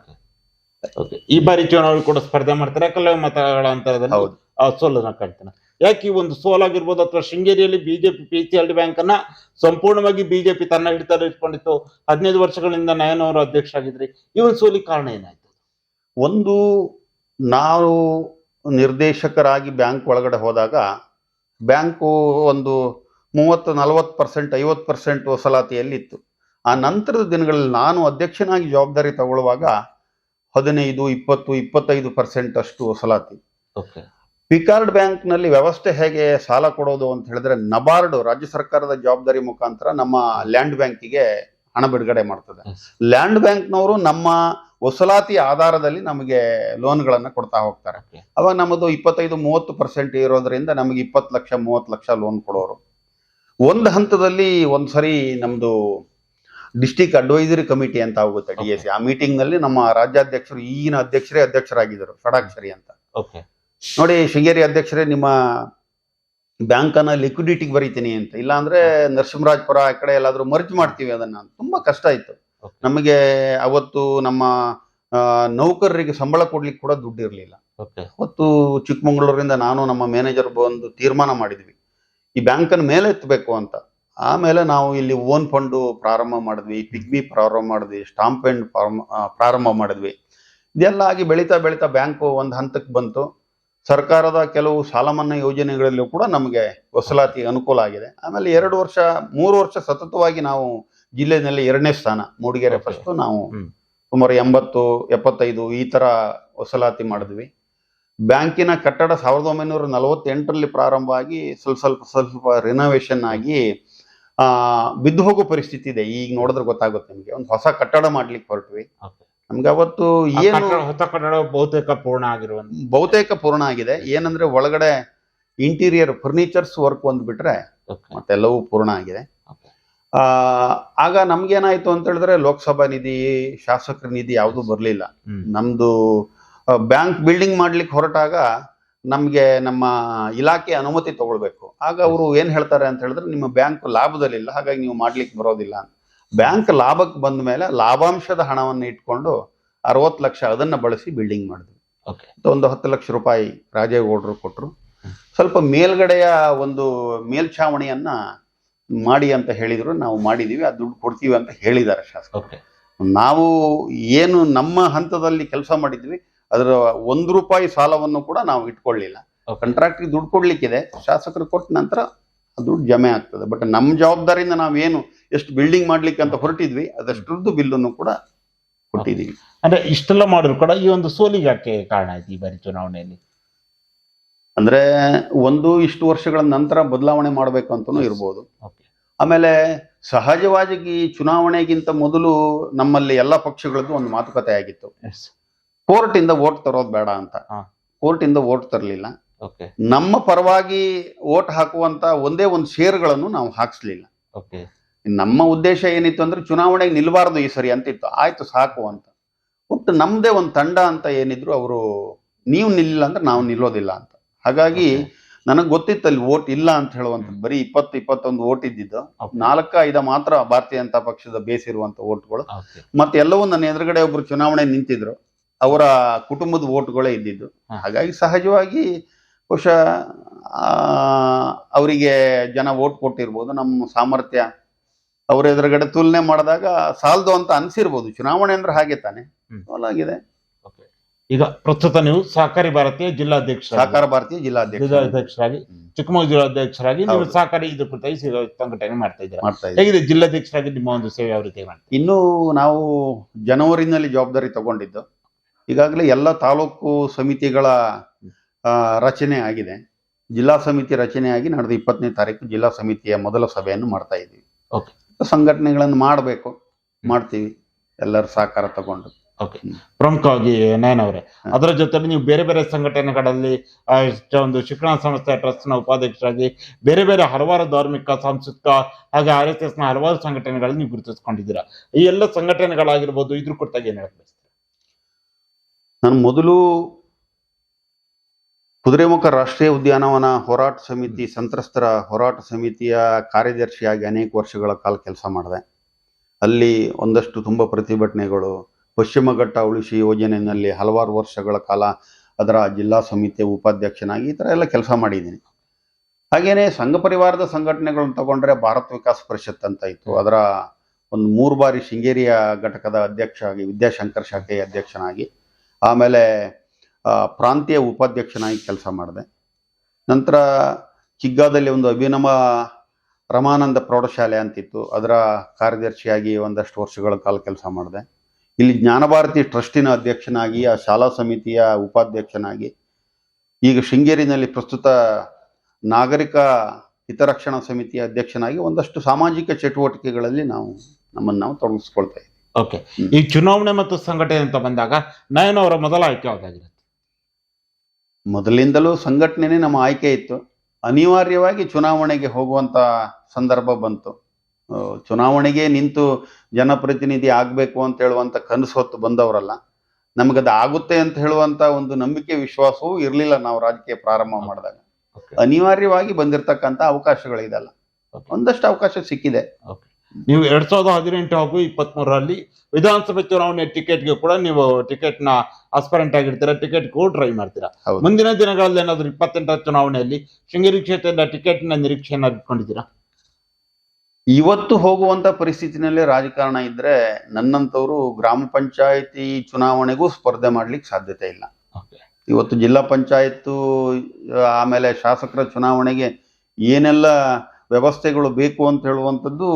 ಈ ಬಾರಿ ಚುನಾವಣೆ ಕೂಡ ಸ್ಪರ್ಧೆ ಮಾಡ್ತಾರೆ? ಕೆಲವು ಮತಗಳ ಅಂತ
ಹೌದು.
ಆ ಸೋಲನ್ನ ಕಾಣ್ತಾನೆ ಯಾಕೆ ಈ ಒಂದು ಸೋಲಾಗಿರ್ಬೋದು ಅಥವಾ ಶೃಂಗೇರಿಯಲ್ಲಿ BJP P C L D bank ಅನ್ನ ಸಂಪೂರ್ಣವಾಗಿ ಬಿಜೆಪಿ ತನ್ನ ಹಿಡಿತದಲ್ಲಿ ಇಟ್ಕೊಂಡಿತ್ತು. ಹದಿನೈದು ವರ್ಷಗಳಿಂದ ನಯನವರು ಅಧ್ಯಕ್ಷ ಆಗಿದ್ರಿ ಈ ಒಂದು ಸೋಲಿಗೆ ಕಾರಣ ಏನಾಯ್ತು?
ಒಂದು ನಾವು ನಿರ್ದೇಶಕರಾಗಿ ಬ್ಯಾಂಕ್ ಒಳಗಡೆ ಹೋದಾಗ ಬ್ಯಾಂಕು ಒಂದು ಮೂವತ್ತು ನಲವತ್ತು ಪರ್ಸೆಂಟ್ ಐವತ್ತು ಪರ್ಸೆಂಟ್ ವಸಲಾತಿಯಲ್ಲಿ ಇತ್ತು. ಆ ನಂತರದ ದಿನಗಳಲ್ಲಿ ನಾನು ಅಧ್ಯಕ್ಷನಾಗಿ ಜವಾಬ್ದಾರಿ ತಗೊಳ್ಳುವಾಗ ಹದಿನೈದು ಇಪ್ಪತ್ತು ಇಪ್ಪತ್ತೈದು ಪರ್ಸೆಂಟ್ ಅಷ್ಟು ವಸಲಾತಿ.
ಓಕೆ
ಪಿಕಾರ್ಡ್ ಬ್ಯಾಂಕ್ನಲ್ಲಿ ವ್ಯವಸ್ಥೆ ಹೇಗೆ ಸಾಲ ಕೊಡೋದು ಅಂತ ಹೇಳಿದ್ರೆ ನಬಾರ್ಡ್ ರಾಜ್ಯ ಸರ್ಕಾರದ ಜವಾಬ್ದಾರಿ ಮುಖಾಂತರ ನಮ್ಮ ಲ್ಯಾಂಡ್ ಬ್ಯಾಂಕಿಗೆ ಹಣ ಬಿಡುಗಡೆ ಮಾಡ್ತದೆ. ಲ್ಯಾಂಡ್ ಬ್ಯಾಂಕ್ನವರು ನಮ್ಮ ವಸಲಾತಿ ಆಧಾರದಲ್ಲಿ ನಮಗೆ ಲೋನ್ಗಳನ್ನು ಕೊಡ್ತಾ ಹೋಗ್ತಾರೆ. ಅವಾಗ ನಮ್ಮದು ಇಪ್ಪತ್ತೈದು ಮೂವತ್ತು ಪರ್ಸೆಂಟ್ ಇರೋದ್ರಿಂದ ನಮಗೆ ಇಪ್ಪತ್ತು ಲಕ್ಷ ಮೂವತ್ತು ಲಕ್ಷ ಲೋನ್ ಕೊಡೋರು. ಒಂದು ಹಂತದಲ್ಲಿ ಒಂದ್ಸರಿ ನಮ್ದು ಡಿಸ್ಟಿಕ್ ಅಡ್ವೈಸರಿ ಕಮಿಟಿ ಅಂತ ಆಗುತ್ತೆ ಡಿ ಎಸ್ ಸಿ. ಆ ಮೀಟಿಂಗ್ನಲ್ಲಿ ನಮ್ಮ ರಾಜ್ಯಾಧ್ಯಕ್ಷರು ಈಗಿನ ಅಧ್ಯಕ್ಷರೇ ಅಧ್ಯಕ್ಷರಾಗಿದ್ದರು ಷಡಾಕ್ಷರಿ ಅಂತ.
ಓಕೆ
ನೋಡಿ ಶೃಂಗೇರಿ ಅಧ್ಯಕ್ಷರೇ ನಿಮ್ಮ ಬ್ಯಾಂಕ್ ಅನ್ನ ಲಿಕ್ವಿಡಿಟಿಗೆ ಬರೀತೀನಿ ಅಂತ. ಇಲ್ಲಾಂದ್ರೆ ನರಸಿಂಹರಾಜಪುರ ಆ ಕಡೆ ಎಲ್ಲಾದ್ರೂ ಮರ್ಜ್ ಮಾಡ್ತೀವಿ ಅದನ್ನ ತುಂಬಾ ಕಷ್ಟ ಇತ್ತು ನಮಗೆ ಅವತ್ತು ನಮ್ಮ ನೌಕರರಿಗೆ ಸಂಬಳ ಕೊಡ್ಲಿಕ್ಕೆ ಕೂಡ ದುಡ್ಡು ಇರಲಿಲ್ಲ. ಅವತ್ತು ಚಿಕ್ಕಮಂಗ್ಳೂರಿಂದ ನಾನು ನಮ್ಮ ಮ್ಯಾನೇಜರ್ ಬಂದು ತೀರ್ಮಾನ ಮಾಡಿದ್ವಿ. ಈ ಬ್ಯಾಂಕನ್ನು ಮೇಲೆ ಎತ್ತಬೇಕು ಅಂತ. ಆಮೇಲೆ ನಾವು ಇಲ್ಲಿ ಓನ್ ಫಂಡು ಪ್ರಾರಂಭ ಮಾಡಿದ್ವಿ ಪಿಗ್ಮಿ ಪ್ರಾರಂಭ ಮಾಡಿದ್ವಿ ಸ್ಟಾಂಪ್ ಅಂಡ್ ಪ್ರಾರಂಭ ಮಾಡಿದ್ವಿ. ಇದೆಲ್ಲ ಆಗಿ ಬೆಳೀತಾ ಬೆಳೀತಾ ಬ್ಯಾಂಕು ಒಂದು ಹಂತಕ್ಕೆ ಬಂತು. ಸರ್ಕಾರದ ಕೆಲವು ಸಾಲ ಮನ್ನಾ ಯೋಜನೆಗಳಲ್ಲೂ ಕೂಡ ನಮಗೆ ವಸಲಾತಿ ಅನುಕೂಲ ಆಗಿದೆ. ಆಮೇಲೆ ಎರಡು ವರ್ಷ ಮೂರು ವರ್ಷ ಸತತವಾಗಿ ನಾವು ಜಿಲ್ಲೆಯಲ್ಲಿ ಎರಡನೇ ಸ್ಥಾನ ಮೂಡಿಗೆರೆ. ಫಸ್ಟ್ ನಾವು ಸುಮಾರು ಎಂಬತ್ತು ಎಪ್ಪತ್ತೈದು ಈ ತರ ವಸಲಾತಿ ಮಾಡಿದ್ವಿ. ಬ್ಯಾಂಕಿನ ಕಟ್ಟಡ ಸಾವಿರದ ಒಂಬೈನೂರ ನಲವತ್ತೆಂಟರಲ್ಲಿ ಪ್ರಾರಂಭ ಆಗಿ ಸ್ವಲ್ಪ ಸ್ವಲ್ಪ ಸ್ವಲ್ಪ ರಿನೋವೇಷನ್ ಆಗಿ ಬಿದ್ದು ಹೋಗೋ ಪರಿಸ್ಥಿತಿ ಇದೆ. ಈಗ ನೋಡಿದ್ರೆ ಗೊತ್ತಾಗುತ್ತೆ ನಿಮಗೆ. ಒಂದು ಹೊಸ ಕಟ್ಟಡ ಮಾಡ್ಲಿಕ್ಕೆ ಹೊರಟ್ವಿ. ನಮ್ಗೆ ಅವತ್ತು ಏನು
ಹೊಸ ಕಟ್ಟಡ ಬಹುತೇಕ ಪೂರ್ಣ ಆಗಿರುವ
ಬಹುತೇಕ ಪೂರ್ಣ ಆಗಿದೆ. ಏನಂದ್ರೆ ಒಳಗಡೆ ಇಂಟೀರಿಯರ್ ಫರ್ನಿಚರ್ಸ್ ವರ್ಕ್ ಒಂದು ಬಿಟ್ರೆ ಮತ್ತೆಲ್ಲವೂ ಪೂರ್ಣ ಆಗಿದೆ. ಆ ಆಗ ನಮ್ಗೇನಾಯ್ತು ಅಂತ ಹೇಳಿದ್ರೆ ಲೋಕಸಭಾ ನಿಧಿ ಶಾಸಕರ ನಿಧಿ ಯಾವುದು ಬರಲಿಲ್ಲ. ನಮ್ದು ಬ್ಯಾಂಕ್ ಬಿಲ್ಡಿಂಗ್ ಮಾಡ್ಲಿಕ್ಕೆ ಹೊರಟಾಗ ನಮಗೆ ನಮ್ಮ ಇಲಾಖೆ ಅನುಮತಿ ತಗೊಳ್ಬೇಕು. ಆಗ ಅವರು ಏನ್ ಹೇಳ್ತಾರೆ ಅಂತ ಹೇಳಿದ್ರೆ ನಿಮ್ಮ ಬ್ಯಾಂಕ್ ಲಾಭದಲ್ಲಿಲ್ಲ ಹಾಗಾಗಿ ನೀವು ಮಾಡ್ಲಿಕ್ಕೆ ಬರೋದಿಲ್ಲ ಅಂತ. ಬ್ಯಾಂಕ್ ಲಾಭಕ್ಕೆ ಬಂದ ಮೇಲೆ ಲಾಭಾಂಶದ ಹಣವನ್ನು ಇಟ್ಕೊಂಡು ಅರವತ್ತು ಲಕ್ಷ ಅದನ್ನು ಬಳಸಿ ಬಿಲ್ಡಿಂಗ್ ಮಾಡಿದ್ವಿ
ಓಕೆ.
ಒಂದು ಹತ್ತು ಲಕ್ಷ ರೂಪಾಯಿ ರಾಜೇಗೌಡರು ಕೊಟ್ಟರು ಸ್ವಲ್ಪ ಮೇಲ್ಗಡೆಯ ಒಂದು ಮೇಲ್ಛಾವಣಿಯನ್ನ ಮಾಡಿ ಅಂತ ಹೇಳಿದ್ರು. ನಾವು ಮಾಡಿದೀವಿ ಆ ದುಡ್ಡು ಕೊಡ್ತೀವಿ ಅಂತ ಹೇಳಿದ್ದಾರೆ ಶಾಸಕ
ಓಕೆ.
ನಾವು ಏನು ನಮ್ಮ ಹಂತದಲ್ಲಿ ಕೆಲಸ ಮಾಡಿದ್ವಿ ಅದರ ಒಂದು ರೂಪಾಯಿ ಸಾಲವನ್ನು ಕೂಡ ನಾವು ಇಟ್ಕೊಳ್ಳಿಲ್ಲ. ಕಾಂಟ್ರಾಕ್ಟ್ಗೆ ದುಡ್ಡು ಕೊಡ್ಲಿಕ್ಕಿದೆ. ಶಾಸಕರು ಕೊಟ್ಟ ನಂತರ ದುಡ್ಡು ಜಮೆ ಆಗ್ತದೆ. ಬಟ್ ನಮ್ಮ ಜವಾಬ್ದಾರಿಯಿಂದ ನಾವೇನು ಎಷ್ಟು ಬಿಲ್ಡಿಂಗ್ ಮಾಡ್ಲಿಕ್ಕೆ ಅಂತ ಹೊರಟಿದ್ವಿ ಅದಷ್ಟರದ್ದು ಬಿಲ್ಲನ್ನು ಕೂಡ ಕೊಟ್ಟಿದ್ದೀವಿ.
ಅಂದ್ರೆ ಇಷ್ಟೆಲ್ಲ ಮಾಡಿದ್ರು ಕೂಡ ಈ ಒಂದು ಸೋಲಿಗೆ ಯಾಕೆ ಕಾರಣ ಆಯ್ತು ಈ ಬಾರಿ ಚುನಾವಣೆಯಲ್ಲಿ?
ಅಂದ್ರೆ ಒಂದು ಇಷ್ಟು ವರ್ಷಗಳ ನಂತರ ಬದಲಾವಣೆ ಮಾಡಬೇಕು ಅಂತಲೂ ಇರ್ಬೋದು. ಆಮೇಲೆ ಸಹಜವಾಗಿ ಈ ಚುನಾವಣೆಗಿಂತ ಮೊದಲು ನಮ್ಮಲ್ಲಿ ಎಲ್ಲ ಪಕ್ಷಗಳದ್ದು ಒಂದು ಮಾತುಕತೆ ಆಗಿತ್ತು. ಕೋರ್ಟ್ ಇಂದ ವೋಟ್ ತರೋದು ಬೇಡ ಅಂತ. ಕೋರ್ಟ್ ಇಂದ ವೋಟ್ ತರಲಿಲ್ಲ. ನಮ್ಮ ಪರವಾಗಿ ಓಟ್ ಹಾಕುವಂತ ಒಂದೇ ಒಂದು ಷೇರುಗಳನ್ನು ನಾವು ಹಾಕ್ಸ್ಲಿಲ್ಲ.
ಓಕೆ
ನಮ್ಮ ಉದ್ದೇಶ ಏನಿತ್ತು ಅಂದ್ರೆ ಚುನಾವಣೆಗೆ ನಿಲ್ಬಾರ್ದು ಈ ಸರಿ ಅಂತಿತ್ತು. ಆಯ್ತು ಸಾಕು ಅಂತ. ಒಟ್ಟು ನಮ್ದೇ ಒಂದು ತಂಡ ಅಂತ ಏನಿದ್ರು ಅವರು ನೀವು ನಿಲ್ಲ ಅಂದ್ರೆ ನಾವು ನಿಲ್ಲೋದಿಲ್ಲ ಅಂತ. ಹಾಗಾಗಿ ನನಗೆ ಗೊತ್ತಿತ್ತು ಅಲ್ಲಿ ಓಟ್ ಇಲ್ಲ ಅಂತ ಹೇಳುವಂತ ಬರೀ ಇಪ್ಪತ್ತು ಇಪ್ಪತ್ತೊಂದು ಓಟ್ ಇದ್ದಿದ್ದು. ನಾಲ್ಕ ಐದ ಮಾತ್ರ ಭಾರತೀಯ ಜನತಾ ಪಕ್ಷದ ಬೇಸಿರುವಂತ ಓಟ್ಗಳು ಮತ್ತೆ ಎಲ್ಲವೂ ನನ್ನ ಎದುರುಗಡೆ ಒಬ್ರು ಚುನಾವಣೆ ನಿಂತಿದ್ರು. ಅವರ ಕುಟುಂಬದ ಓಟ್ಗಳೇ ಇದ್ದಿದ್ದು. ಹಾಗಾಗಿ ಸಹಜವಾಗಿ ಬಹುಶಃ ಅವರಿಗೆ ಜನ ಓಟ್ ಕೊಟ್ಟಿರ್ಬೋದು ನಮ್ಮ ಸಾಮರ್ಥ್ಯ ಅವ್ರ ಎದುರುಗಡೆ ತುಲನೆ ಮಾಡಿದಾಗ ಸಾಲದು ಅಂತ ಅನ್ಸಿರ್ಬೋದು ಚುನಾವಣೆ ಅಂದ್ರೆ ಹಾಗೆ ತಾನೆ
ಆಗಿದೆ ಈಗ ಪ್ರಸ್ತುತ ನೀವು ಸಹಕಾರಿ ಭಾರತೀಯ ಜಿಲ್ಲಾಧ್ಯಕ್ಷ
ಸಹಕಾರ ಭಾರತೀಯ ಜಿಲ್ಲಾಧ್ಯಕ್ಷ.
ಜಿಲ್ಲಾಧ್ಯಕ್ಷರಾಗಿ. ಚಿಕ್ಕಮಗಳೂರು ಜಿಲ್ಲಾಧ್ಯಕ್ಷರಾಗಿ ನೀವು ಸಹಕಾರಿ ಇದ್ರ ಕುರಿತಾಗಿ ಸಂಘಟನೆ ಮಾಡ್ತಾ ಇದ್ದೀರಾ?
ಮಾಡ್ತಾ
ಹೇಗಿದೆ ಜಿಲ್ಲಾಧ್ಯಕ್ಷರಾಗಿ ನಿಮ್ಮ ಒಂದು ಸೇವೆ ಯಾವ ರೀತಿ ಮಾಡ್ತೀರಾ?
ಇನ್ನು ನಾವು ಜನವರಿನಲ್ಲಿ ಜವಾಬ್ದಾರಿ ತಗೊಂಡಿದ್ದು. ಈಗಾಗಲೇ ಎಲ್ಲ ತಾಲೂಕು ಸಮಿತಿಗಳ ರಚನೆ ಆಗಿದೆ. ಜಿಲ್ಲಾ ಸಮಿತಿ ರಚನೆ ಆಗಿ ನಡೆದ ಇಪ್ಪತ್ತನೇ ತಾರೀಕು ಜಿಲ್ಲಾ ಸಮಿತಿಯ ಮೊದಲ ಸಭೆಯನ್ನು ಮಾಡ್ತಾ ಇದ್ದೀವಿ.
ಓಕೆ.
ಸಂಘಟನೆಗಳನ್ನು ಮಾಡಬೇಕು. ಮಾಡ್ತೀವಿ. ಎಲ್ಲರ ಸಹಕಾರ ತಗೊಂಡು.
ಓಕೆ. ಪ್ರಮುಖವಾಗಿ ನಯನ್ ಅವರೇ ಅದರ ಜೊತೆ ನೀವು ಬೇರೆ ಬೇರೆ ಸಂಘಟನೆಗಳಲ್ಲಿ ಒಂದು ಶಿಕ್ಷಣ ಸಂಸ್ಥೆ ಟ್ರಸ್ಟ್ನ ಉಪಾಧ್ಯಕ್ಷರಾಗಿ ಬೇರೆ ಬೇರೆ ಹಲವಾರು ಧಾರ್ಮಿಕ ಸಾಂಸ್ಕೃತಿಕ ಹಾಗೆ ಆರ್ ಎಸ್ ಎಸ್ನ ಹಲವಾರು ಸಂಘಟನೆಗಳಲ್ಲಿ ನೀವು ಗುರುತಿಸ್ಕೊಂಡಿದ್ದೀರಾ? ಈ ಎಲ್ಲ ಸಂಘಟನೆಗಳಾಗಿರ್ಬೋದು ಇದ್ರ ಕುರಿತಾಗಿ ಏನ್ ಹೇಳಕ್ ಬಯಸ್ತೀರಾ?
ನಾನು ಮೊದಲು ಕುದುರೆಮುಖ ರಾಷ್ಟ್ರೀಯ ಉದ್ಯಾನವನ ಹೋರಾಟ ಸಮಿತಿ ಸಂತ್ರಸ್ತರ ಹೋರಾಟ ಸಮಿತಿಯ ಕಾರ್ಯದರ್ಶಿಯಾಗಿ ಅನೇಕ ವರ್ಷಗಳ ಕಾಲ ಕೆಲಸ ಮಾಡಿದೆ. ಅಲ್ಲಿ ಒಂದಷ್ಟು ತುಂಬ ಪ್ರತಿಭಟನೆಗಳು, ಪಶ್ಚಿಮ ಘಟ್ಟ ಉಳಿಸಿ ಯೋಜನೆಯಲ್ಲಿ ಹಲವಾರು ವರ್ಷಗಳ ಕಾಲ ಅದರ ಜಿಲ್ಲಾ ಸಮಿತಿಯ ಉಪಾಧ್ಯಕ್ಷನಾಗಿ ಈ ಥರ ಎಲ್ಲ ಕೆಲಸ ಮಾಡಿದ್ದೀನಿ. ಹಾಗೆಯೇ ಸಂಘ ಪರಿವಾರದ ಸಂಘಟನೆಗಳನ್ನು ತಗೊಂಡ್ರೆ ಭಾರತ ವಿಕಾಸ ಪರಿಷತ್ ಅಂತ ಇತ್ತು. ಅದರ ಒಂದು ಮೂರು ಬಾರಿ ಶೃಂಗೇರಿಯ ಘಟಕದ ಅಧ್ಯಕ್ಷ ಆಗಿ, ವಿದ್ಯಾಶಂಕರ್ ಶಾಖೆಯ ಅಧ್ಯಕ್ಷನಾಗಿ, ಆಮೇಲೆ ಪ್ರಾಂತೀಯ ಉಪಾಧ್ಯಕ್ಷನಾಗಿ ಕೆಲಸ ಮಾಡಿದೆ. ನಂತರ ಕಿಗ್ಗಾದಲ್ಲಿ ಒಂದು ಅಭಿನವ ರಮಾನಂದ ಪ್ರೌಢಶಾಲೆ ಅಂತಿತ್ತು. ಅದರ ಕಾರ್ಯದರ್ಶಿಯಾಗಿ ಒಂದಷ್ಟು ವರ್ಷಗಳ ಕಾಲ ಕೆಲಸ ಮಾಡಿದೆ. ಇಲ್ಲಿ ಜ್ಞಾನಭಾರತಿ ಟ್ರಸ್ಟಿನ ಅಧ್ಯಕ್ಷನಾಗಿ, ಆ ಶಾಲಾ ಸಮಿತಿಯ ಉಪಾಧ್ಯಕ್ಷನಾಗಿ, ಈಗ ಶೃಂಗೇರಿನಲ್ಲಿ ಪ್ರಸ್ತುತ ನಾಗರಿಕ ಹಿತರಕ್ಷಣಾ ಸಮಿತಿಯ ಅಧ್ಯಕ್ಷನಾಗಿ ಒಂದಷ್ಟು ಸಾಮಾಜಿಕ ಚಟುವಟಿಕೆಗಳಲ್ಲಿ ನಾವು ನಮ್ಮನ್ನು ನಾವು ತೊಡಗಿಸ್ಕೊಳ್ತಾ ಇದ್ದೀವಿ.
ಓಕೆ. ಈ ಚುನಾವಣೆ ಮತ್ತು ಸಂಘಟನೆ ಅಂತ ಬಂದಾಗ ನಯನ್ ಅವರ ಮೊದಲ ಆಯ್ಕೆ ಯಾವ್ದಾಗಿರುತ್ತೆ?
ಮೊದಲಿಂದಲೂ ಸಂಘಟನೆನೇ ನಮ್ಮ ಆಯ್ಕೆ ಇತ್ತು. ಅನಿವಾರ್ಯವಾಗಿ ಚುನಾವಣೆಗೆ ಹೋಗುವಂತ ಸಂದರ್ಭ ಬಂತು. ಚುನಾವಣೆಗೆ ನಿಂತು ಜನಪ್ರತಿನಿಧಿ ಆಗಬೇಕು ಅಂತ ಹೇಳುವಂತ ಕನಸು ಹೊತ್ತು ಬಂದವರಲ್ಲ. ನಮಗದು ಆಗುತ್ತೆ ಅಂತ ಹೇಳುವಂತ ಒಂದು ನಂಬಿಕೆ ವಿಶ್ವಾಸವೂ ಇರಲಿಲ್ಲ ನಾವು ರಾಜಕೀಯ ಪ್ರಾರಂಭ ಮಾಡಿದಾಗ. ಅನಿವಾರ್ಯವಾಗಿ ಬಂದಿರತಕ್ಕಂತ ಅವಕಾಶಗಳಿದಲ್ಲ. ಒಂದಷ್ಟು ಅವಕಾಶ ಸಿಕ್ಕಿದೆ.
ನೀವು ಎರಡ್ ಸಾವಿರದ ಹದಿನೆಂಟು ಹಾಗೂ ಇಪ್ಪತ್ಮೂರರಲ್ಲಿ ವಿಧಾನಸಭೆ ಚುನಾವಣೆ ಟಿಕೆಟ್ಗೆ ಕೂಡ ನೀವು ಟಿಕೆಟ್ನ ಆಸ್ಪರೆಂಟ್ ಆಗಿರ್ತೀರಾ ಟಿಕೆಟ್ ಕೂಡ ಟ್ರೈ ಮಾಡ್ತೀರಾ? ಮುಂದಿನ ದಿನಗಳಲ್ಲಿ ಏನಾದ್ರು ಇಪ್ಪತ್ತೆಂಟರ ಚುನಾವಣೆಯಲ್ಲಿ ಶೃಂಗೇರಿ ಕ್ಷೇತ್ರದ ಟಿಕೆಟ್ನ ನಿರೀಕ್ಷೆಯನ್ನ ಇಟ್ಕೊಂಡಿದ್ದೀರಾ?
ಇವತ್ತು ಹೋಗುವಂತ ಪರಿಸ್ಥಿತಿನಲ್ಲೇ ರಾಜಕಾರಣ ಇದ್ರೆ ನನ್ನಂತವರು ಗ್ರಾಮ ಪಂಚಾಯತಿ ಚುನಾವಣೆಗೂ ಸ್ಪರ್ಧೆ ಮಾಡ್ಲಿಕ್ಕೆ ಸಾಧ್ಯತೆ ಇಲ್ಲ. ಇವತ್ತು ಜಿಲ್ಲಾ ಪಂಚಾಯತ್ ಆಮೇಲೆ ಶಾಸಕರ ಚುನಾವಣೆಗೆ ಏನೆಲ್ಲ ವ್ಯವಸ್ಥೆಗಳು ಬೇಕು ಅಂತ ಹೇಳುವಂಥದ್ದು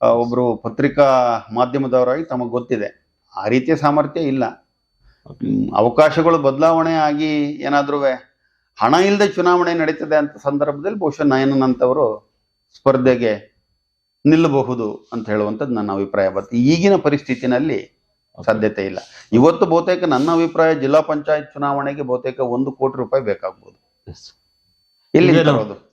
ಒಬ್ಬರು ಪತ್ರಿಕಾ ಮಾಧ್ಯಮದವರಾಗಿ ತಮಗೆ ಗೊತ್ತಿದೆ. ಆ ರೀತಿಯ ಸಾಮರ್ಥ್ಯ ಇಲ್ಲ. ಅವಕಾಶಗಳು ಬದಲಾವಣೆ ಆಗಿ ಏನಾದರೂ ಹಣ ಇಲ್ಲದೆ ಚುನಾವಣೆ ನಡೀತದೆ ಅಂತ ಸಂದರ್ಭದಲ್ಲಿ ಬಹುಶಃ ನಯನನಂತವರು ಸ್ಪರ್ಧೆಗೆ ನಿಲ್ಲಬಹುದು ಅಂತ ಹೇಳುವಂಥದ್ದು ನನ್ನ ಅಭಿಪ್ರಾಯ. ಬಟ್ ಈಗಿನ ಪರಿಸ್ಥಿತಿನಲ್ಲಿ ಸಾಧ್ಯತೆ ಇಲ್ಲ. ಇವತ್ತು ಬಹುತೇಕ ನನ್ನ ಅಭಿಪ್ರಾಯ ಜಿಲ್ಲಾ ಪಂಚಾಯತ್ ಚುನಾವಣೆಗೆ ಬಹುತೇಕ ಒಂದು ಕೋಟಿ ರೂಪಾಯಿ ಬೇಕಾಗ್ಬೋದು. ಎಲ್ಲಿ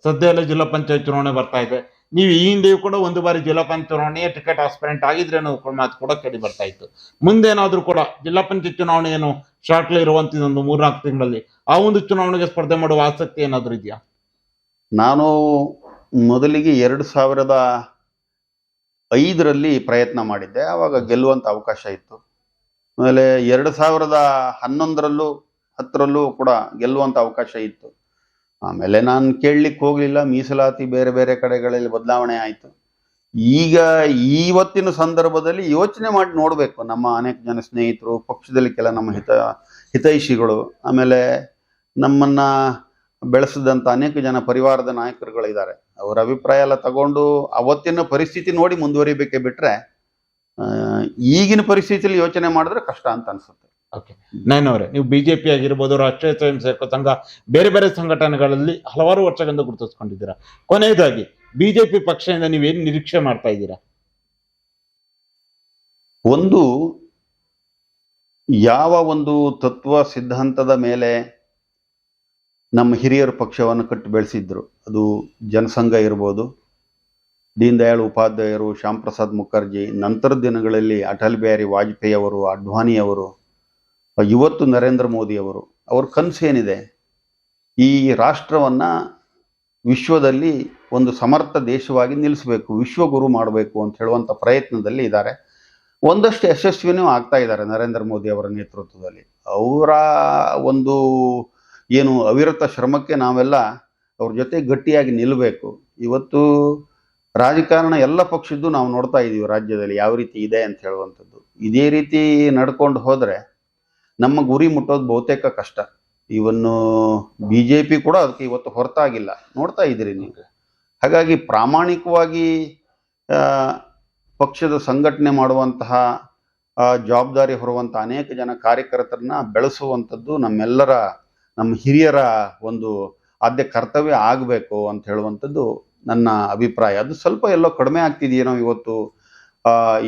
ಸದ್ಯ ಎಲ್ಲ ಜಿಲ್ಲಾ ಪಂಚಾಯತ್ ಚುನಾವಣೆ ಬರ್ತಾ ಇದೆ. ನೀವು ಈ ಹಿಂದೆಯೂ ಕೂಡ ಒಂದು ಬಾರಿ ಜಿಲ್ಲಾ ಪಂಚಾಯತ್ ಚುನಾವಣೆ ಟಿಕೆಟ್ ಆಸ್ಪರೆಂಟ್ ಆಗಿದ್ರೆ ಮಾತು ಕೂಡ ಕೇಳಿ ಬರ್ತಾ ಇತ್ತು. ಮುಂದೇನಾದ್ರೂ ಕೂಡ ಜಿಲ್ಲಾ ಪಂಚಾಯತ್ ಚುನಾವಣೆ ಏನು ಶಾರ್ಟ್ಲಿ ಇರುವಂತ ಒಂದು ಮೂರ್ನಾಲ್ಕು ತಿಂಗಳಲ್ಲಿ ಆ ಒಂದು ಚುನಾವಣೆಗೆ ಸ್ಪರ್ಧೆ ಮಾಡುವ ಆಸಕ್ತಿ ಏನಾದ್ರೂ ಇದೆಯಾ?
ನಾನು ಮೊದಲಿಗೆ ಎರಡು ಸಾವಿರದ ಐದರಲ್ಲಿ ಪ್ರಯತ್ನ ಮಾಡಿದ್ದೆ. ಆವಾಗ ಗೆಲ್ಲುವಂತ ಅವಕಾಶ ಇತ್ತು. ಆಮೇಲೆ ಎರಡು ಸಾವಿರದ ಹನ್ನೊಂದರಲ್ಲೂ ಹತ್ತರಲ್ಲೂ ಕೂಡ ಗೆಲ್ಲುವಂತ ಅವಕಾಶ ಇತ್ತು. ಆಮೇಲೆ ನಾನು ಕೇಳಲಿಕ್ಕೆ ಹೋಗಲಿಲ್ಲ, ಮೀಸಲಾತಿ ಬೇರೆ ಬೇರೆ ಕಡೆಗಳಲ್ಲಿ ಬದಲಾವಣೆ ಆಯಿತು. ಈಗ ಇವತ್ತಿನ ಸಂದರ್ಭದಲ್ಲಿ ಯೋಚನೆ ಮಾಡಿ ನೋಡಬೇಕು, ನಮ್ಮ ಅನೇಕ ಜನ ಸ್ನೇಹಿತರು, ಪಕ್ಷದಲ್ಲಿ ಕೆಲ ನಮ್ಮ ಹಿತ, ಹಿತೈಷಿಗಳು, ಆಮೇಲೆ ನಮ್ಮನ್ನು ಬೆಳೆಸಿದಂಥ ಅನೇಕ ಜನ ಪರಿವಾರದ ನಾಯಕರುಗಳಿದ್ದಾರೆ. ಅವರ ಅಭಿಪ್ರಾಯ ಎಲ್ಲ ತಗೊಂಡು ಅವತ್ತಿನ ಪರಿಸ್ಥಿತಿ ನೋಡಿ ಮುಂದುವರಿಬೇಕೇ ಬಿಟ್ಟರೆ ಈಗಿನ ಪರಿಸ್ಥಿತಿಯಲ್ಲಿ ಯೋಚನೆ ಮಾಡಿದ್ರೆ ಕಷ್ಟ ಅಂತ ಅನ್ಸುತ್ತೆ.
ನಯನವರೇ ನೀವು ಬಿಜೆಪಿ ಆಗಿರ್ಬೋದು, ರಾಷ್ಟ್ರೀಯ ಸ್ವಯಂ ಸೇವಕ ಸಂಘ, ಬೇರೆ ಬೇರೆ ಸಂಘಟನೆಗಳಲ್ಲಿ ಹಲವಾರು ವರ್ಷಗಳಿಂದ ಗುರುತಿಸ್ಕೊಂಡಿದ್ದೀರಾ? ಕೊನೆಯದಾಗಿ ಬಿಜೆಪಿ ಪಕ್ಷದಿಂದ ನೀವೇನು ನಿರೀಕ್ಷೆ ಮಾಡ್ತಾ ಇದ್ದೀರಾ?
ಒಂದು, ಯಾವ ಒಂದು ತತ್ವ ಸಿದ್ಧಾಂತದ ಮೇಲೆ ನಮ್ಮ ಹಿರಿಯರ ಪಕ್ಷವನ್ನು ಕಟ್ಟಿ ಬೆಳೆಸಿದ್ರು. ಅದು ಜನಸಂಘ ಇರ್ಬೋದು ದೀನ್ ದಯಾಳ್ ಉಪಾಧ್ಯಾಯರು ಶ್ಯಾಮ್ ಪ್ರಸಾದ್ ಮುಖರ್ಜಿ, ನಂತರದ ದಿನಗಳಲ್ಲಿ ಅಟಲ್ ಬಿಹಾರಿ ವಾಜಪೇಯಿ ಅವರು ಅಡ್ವಾನಿ ಅವರು ಇವತ್ತು ನರೇಂದ್ರ ಮೋದಿ ಅವರು, ಅವ್ರ ಕನಸು ಏನಿದೆ? ಈ ರಾಷ್ಟ್ರವನ್ನ ವಿಶ್ವದಲ್ಲಿ ಒಂದು ಸಮರ್ಥ ದೇಶವಾಗಿ ನಿಲ್ಲಿಸಬೇಕು, ವಿಶ್ವಗುರು ಮಾಡಬೇಕು ಅಂತ ಹೇಳುವಂಥ ಪ್ರಯತ್ನದಲ್ಲಿ ಇದ್ದಾರೆ. ಒಂದಷ್ಟು ಯಶಸ್ವಿನೂ ಆಗ್ತಾ ಇದ್ದಾರೆ ನರೇಂದ್ರ ಮೋದಿ ಅವರ ನೇತೃತ್ವದಲ್ಲಿ. ಅವರ ಒಂದು ಏನು ಅವಿರತ ಶ್ರಮಕ್ಕೆ ನಾವೆಲ್ಲ ಅವ್ರ ಜೊತೆ ಗಟ್ಟಿಯಾಗಿ ನಿಲ್ಲಬೇಕು ಇವತ್ತು ರಾಜಕಾರಣ ಎಲ್ಲ ಪಕ್ಷದ್ದು ನಾವು ನೋಡ್ತಾ ಇದ್ದೀವಿ ರಾಜ್ಯದಲ್ಲಿ ಯಾವ ರೀತಿ ಇದೆ ಅಂತ ಹೇಳುವಂಥದ್ದು. ಇದೇ ರೀತಿ ನಡ್ಕೊಂಡು ಹೋದರೆ ನಮ್ಮ ಗುರಿ ಮುಟ್ಟೋದು ಬಹುತೇಕ ಕಷ್ಟ. ಇವನ್ನು ಬಿ ಜೆ ಪಿ ಕೂಡ ಅದಕ್ಕೆ ಇವತ್ತು ಹೊರತಾಗಿಲ್ಲ. ನೋಡ್ತಾ ಇದ್ದೀರಿ ನೀವು. ಹಾಗಾಗಿ ಪ್ರಾಮಾಣಿಕವಾಗಿ ಪಕ್ಷದ ಸಂಘಟನೆ ಮಾಡುವಂತಹ ಜವಾಬ್ದಾರಿ ಹೊರುವಂಥ ಅನೇಕ ಜನ ಕಾರ್ಯಕರ್ತರನ್ನ ಬೆಳೆಸುವಂಥದ್ದು ನಮ್ಮೆಲ್ಲರ ನಮ್ಮ ಹಿರಿಯರ ಒಂದು ಆದ್ಯ ಕರ್ತವ್ಯ ಆಗಬೇಕು ಅಂತ ಹೇಳುವಂಥದ್ದು ನನ್ನ ಅಭಿಪ್ರಾಯ. ಅದು ಸ್ವಲ್ಪ ಎಲ್ಲೋ ಕಡಿಮೆ ಆಗ್ತಿದೆಯೇನೋ ಇವತ್ತು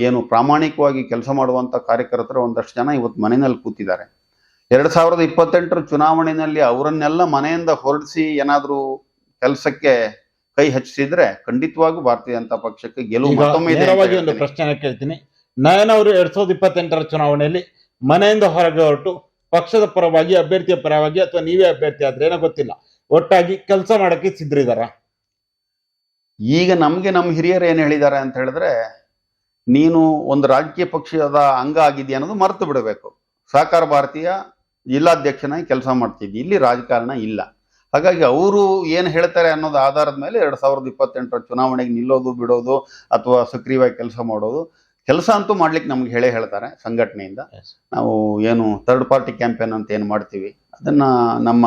ಏನು ಪ್ರಾಮಾಣಿಕವಾಗಿ ಕೆಲಸ ಮಾಡುವಂಥ ಕಾರ್ಯಕರ್ತರು ಒಂದಷ್ಟು ಜನ ಇವತ್ತು ಮನೆಯಲ್ಲಿ ಕೂತಿದ್ದಾರೆ. ಎರಡು ಸಾವಿರದ ಇಪ್ಪತ್ತೆಂಟರ ಚುನಾವಣೆಯಲ್ಲಿ ಅವರನ್ನೆಲ್ಲ ಮನೆಯಿಂದ ಹೊರಡಿಸಿ ಏನಾದರೂ ಕೆಲಸಕ್ಕೆ ಕೈ ಹಚ್ಚಿಸಿದ್ರೆ ಖಂಡಿತವಾಗೂ ಭಾರತೀಯ ಜನತಾ ಪಕ್ಷಕ್ಕೆ ಗೆಲುವು ಮತ್ತೊಮ್ಮೆ
ಒಂದು ಪ್ರಶ್ನೆ ಕೇಳ್ತೀನಿ. ನಯನ್ ಅವರು ಎರಡ್ ಸಾವಿರದ ಇಪ್ಪತ್ತೆಂಟರ ಚುನಾವಣೆಯಲ್ಲಿ ಮನೆಯಿಂದ ಹೊರಗೆ ಹೊರಟು ಪಕ್ಷದ ಪರವಾಗಿ ಅಭ್ಯರ್ಥಿಯ ಪರವಾಗಿ ಅಥವಾ ನೀವೇ ಅಭ್ಯರ್ಥಿ ಆದ್ರೆ ಏನೋ ಗೊತ್ತಿಲ್ಲ. ಒಟ್ಟಾಗಿ ಕೆಲಸ ಮಾಡಕ್ಕೆ ಸಿದ್ಧರಿದಾರ?
ಈಗ ನಮ್ಗೆ ನಮ್ಮ ಹಿರಿಯರು ಏನ್ ಹೇಳಿದ್ದಾರೆ ಅಂತ ಹೇಳಿದ್ರೆ ನೀನು ಒಂದು ರಾಜಕೀಯ ಪಕ್ಷದ ಅಂಗ ಆಗಿದೆಯಾ ಅನ್ನೋದು ಮರೆತು ಬಿಡಬೇಕು. ಸಹಕಾರ ಭಾರತೀಯ ಜಿಲ್ಲಾಧ್ಯಕ್ಷನಾಗಿ ಕೆಲಸ ಮಾಡ್ತಿದ್ದಿ. ಇಲ್ಲಿ ರಾಜಕಾರಣ ಇಲ್ಲ. ಹಾಗಾಗಿ ಅವರು ಏನು ಹೇಳ್ತಾರೆ ಅನ್ನೋದು ಆಧಾರದ ಮೇಲೆ ಎರಡು ಸಾವಿರದ ಇಪ್ಪತ್ತೆಂಟರ ಚುನಾವಣೆಗೆ ನಿಲ್ಲೋದು ಬಿಡೋದು ಅಥವಾ ಸಕ್ರಿಯವಾಗಿ ಕೆಲಸ ಮಾಡೋದು ಕೆಲಸ ಅಂತೂ ಮಾಡ್ಲಿಕ್ಕೆ ನಮ್ಗೆ ಹೇಳೇ ಹೇಳ್ತಾರೆ ಸಂಘಟನೆಯಿಂದ. ನಾವು ಏನು ಥರ್ಡ್ ಪಾರ್ಟಿ ಕ್ಯಾಂಪೇನ್ ಅಂತ ಏನು ಮಾಡ್ತೀವಿ. ಅದನ್ನು ನಮ್ಮ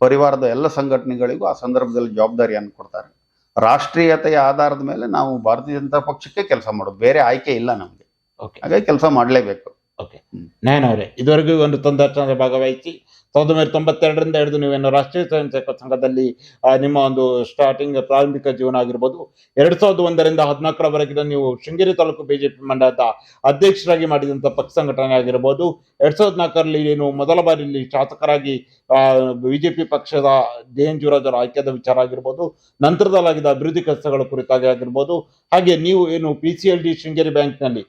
ಪರಿವಾರದ ಎಲ್ಲ ಸಂಘಟನೆಗಳಿಗೂ ಆ ಸಂದರ್ಭದಲ್ಲಿ ಜವಾಬ್ದಾರಿಯನ್ನು ಕೊಡ್ತಾರೆ. ರಾಷ್ಟ್ರೀಯತೆಯ ಆಧಾರದ ಮೇಲೆ ನಾವು ಭಾರತೀಯ ಜನತಾ ಪಕ್ಷಕ್ಕೆ ಕೆಲಸ ಮಾಡೋದು. ಬೇರೆ ಆಯ್ಕೆ ಇಲ್ಲ ನಮಗೆ.
ಓಕೆ
ಹಾಗಾಗಿ ಕೆಲಸ ಮಾಡಲೇಬೇಕು.
ನಯನ ಅವರೇ ಇದುವರೆಗೂ ಒಂದು ತೊಂದರೆ ಭಾಗವಹಿಸಿ ಸಾವಿರದ ಒಂಬೈನೂರ ತೊಂಬತ್ತೆರಡರಿಂದ ಹಿಡಿದು ನೀವೇನು ರಾಷ್ಟ್ರೀಯ ಸ್ವಯಂ ಸೇವಕ ಸಂಘದಲ್ಲಿ ನಿಮ್ಮ ಒಂದು ಸ್ಟಾರ್ಟಿಂಗ್ ಪ್ರಾರಂಭಿಕ ಜೀವನ ಆಗಿರ್ಬೋದು. ಎರಡ್ ಸಾವಿರದ ಒಂದರಿಂದ ಹದಿನಾಲ್ಕರವರೆಗಿನ ನೀವು ಶೃಂಗೇರಿ ತಾಲೂಕು ಬಿಜೆಪಿ ಮಂಡಲದ ಅಧ್ಯಕ್ಷರಾಗಿ ಮಾಡಿದಂಥ ಪಕ್ಷ ಸಂಘಟನೆ ಆಗಿರ್ಬೋದು. ಎರಡ್ ಸಾವಿರದ ನಾಲ್ಕರಲ್ಲಿ ಏನು ಮೊದಲ ಬಾರಿ ಇಲ್ಲಿ ಶಾಸಕರಾಗಿ ಬಿಜೆಪಿ ಪಕ್ಷದ ಡಿ ಎನ್ ಆಯ್ಕೆದ ವಿಚಾರ ಆಗಿರ್ಬೋದು. ನಂತರದಲ್ಲಾಗಿದ್ದ ಅಭಿವೃದ್ಧಿ ಕೆಲಸಗಳ ಕುರಿತಾಗಿ ಆಗಿರ್ಬೋದು. ಹಾಗೆ ನೀವು ಏನು P C L D Sringeri ಬ್ಯಾಂಕ್ನಲ್ಲಿ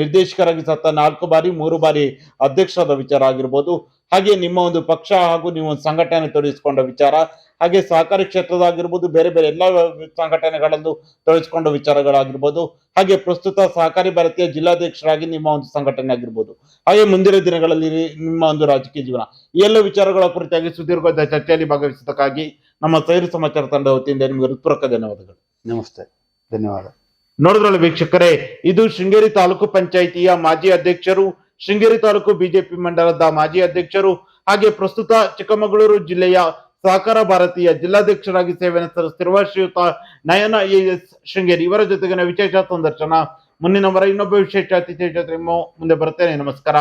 ನಿರ್ದೇಶಕರಾಗಿ ಸತ್ತ ನಾಲ್ಕು ಬಾರಿ, ಮೂರು ಬಾರಿ ಅಧ್ಯಕ್ಷರಾದ ವಿಚಾರ ಆಗಿರ್ಬೋದು. ಹಾಗೆ ನಿಮ್ಮ ಒಂದು ಪಕ್ಷ ಹಾಗೂ ನೀವು ಒಂದು ಸಂಘಟನೆ ತೊಡಗಿಸಿಕೊಂಡ ವಿಚಾರ ಹಾಗೆ ಸಹಕಾರಿ ಕ್ಷೇತ್ರದಾಗಿರ್ಬೋದು ಬೇರೆ ಬೇರೆ ಎಲ್ಲ ಸಂಘಟನೆಗಳಲ್ಲೂ ತೊಡಗಿಸಿಕೊಂಡ ವಿಚಾರಗಳಾಗಿರ್ಬೋದು ಹಾಗೆ ಪ್ರಸ್ತುತ ಸಹಕಾರಿ ಭಾರತೀಯ ಜಿಲ್ಲಾಧ್ಯಕ್ಷರಾಗಿ ನಿಮ್ಮ ಒಂದು ಸಂಘಟನೆ ಆಗಿರ್ಬೋದು ಹಾಗೆ ಮುಂದಿನ ದಿನಗಳಲ್ಲಿ ನಿಮ್ಮ ಒಂದು ರಾಜಕೀಯ ಜೀವನ. ಈ ಎಲ್ಲ ವಿಚಾರಗಳ ಕುರಿತಾಗಿ ಸುದೀರ್ಘ ಚರ್ಚೆಯಲ್ಲಿ ಭಾಗವಹಿಸಿದ್ದಕ್ಕಾಗಿ ನಮ್ಮ ಸೈರು ಸಮಾಚಾರ ತಂಡ ವತಿಯಿಂದ ನಿಮಗೆ ಹೃತ್ಪೂರ್ವಕ ಧನ್ಯವಾದಗಳು.
ನಮಸ್ತೆ ಧನ್ಯವಾದ.
ನೋಡಿದ್ರಲ್ಲಿ ವೀಕ್ಷಕರೇ ಇದು ಶೃಂಗೇರಿ ತಾಲೂಕು ಪಂಚಾಯಿತಿಯ ಮಾಜಿ ಅಧ್ಯಕ್ಷರು ಶೃಂಗೇರಿ ತಾಲೂಕು ಬಿಜೆಪಿ ಮಂಡಲದ ಮಾಜಿ ಅಧ್ಯಕ್ಷರು ಹಾಗೆ ಪ್ರಸ್ತುತ ಚಿಕ್ಕಮಗಳೂರು ಜಿಲ್ಲೆಯ ಸಹಕಾರ ಭಾರತೀಯ ಜಿಲ್ಲಾಧ್ಯಕ್ಷರಾಗಿ ಸೇವೆ ಸಲ್ಲಿಸುತ್ತಿರುವ ಶ್ರೀಯುತ ನಯನ ಎಸ್ ಶೃಂಗೇರಿ ಇವರ ಜೊತೆಗಿನ ವಿಶೇಷ ಸಂದರ್ಶನ. ಮುಂದಿನ ವರ ಇನ್ನೊಬ್ಬ ವಿಶೇಷ ಅತಿಥಿ ಜೊತೆ ಮುಂದೆ ಬರ್ತೇನೆ ನಮಸ್ಕಾರ.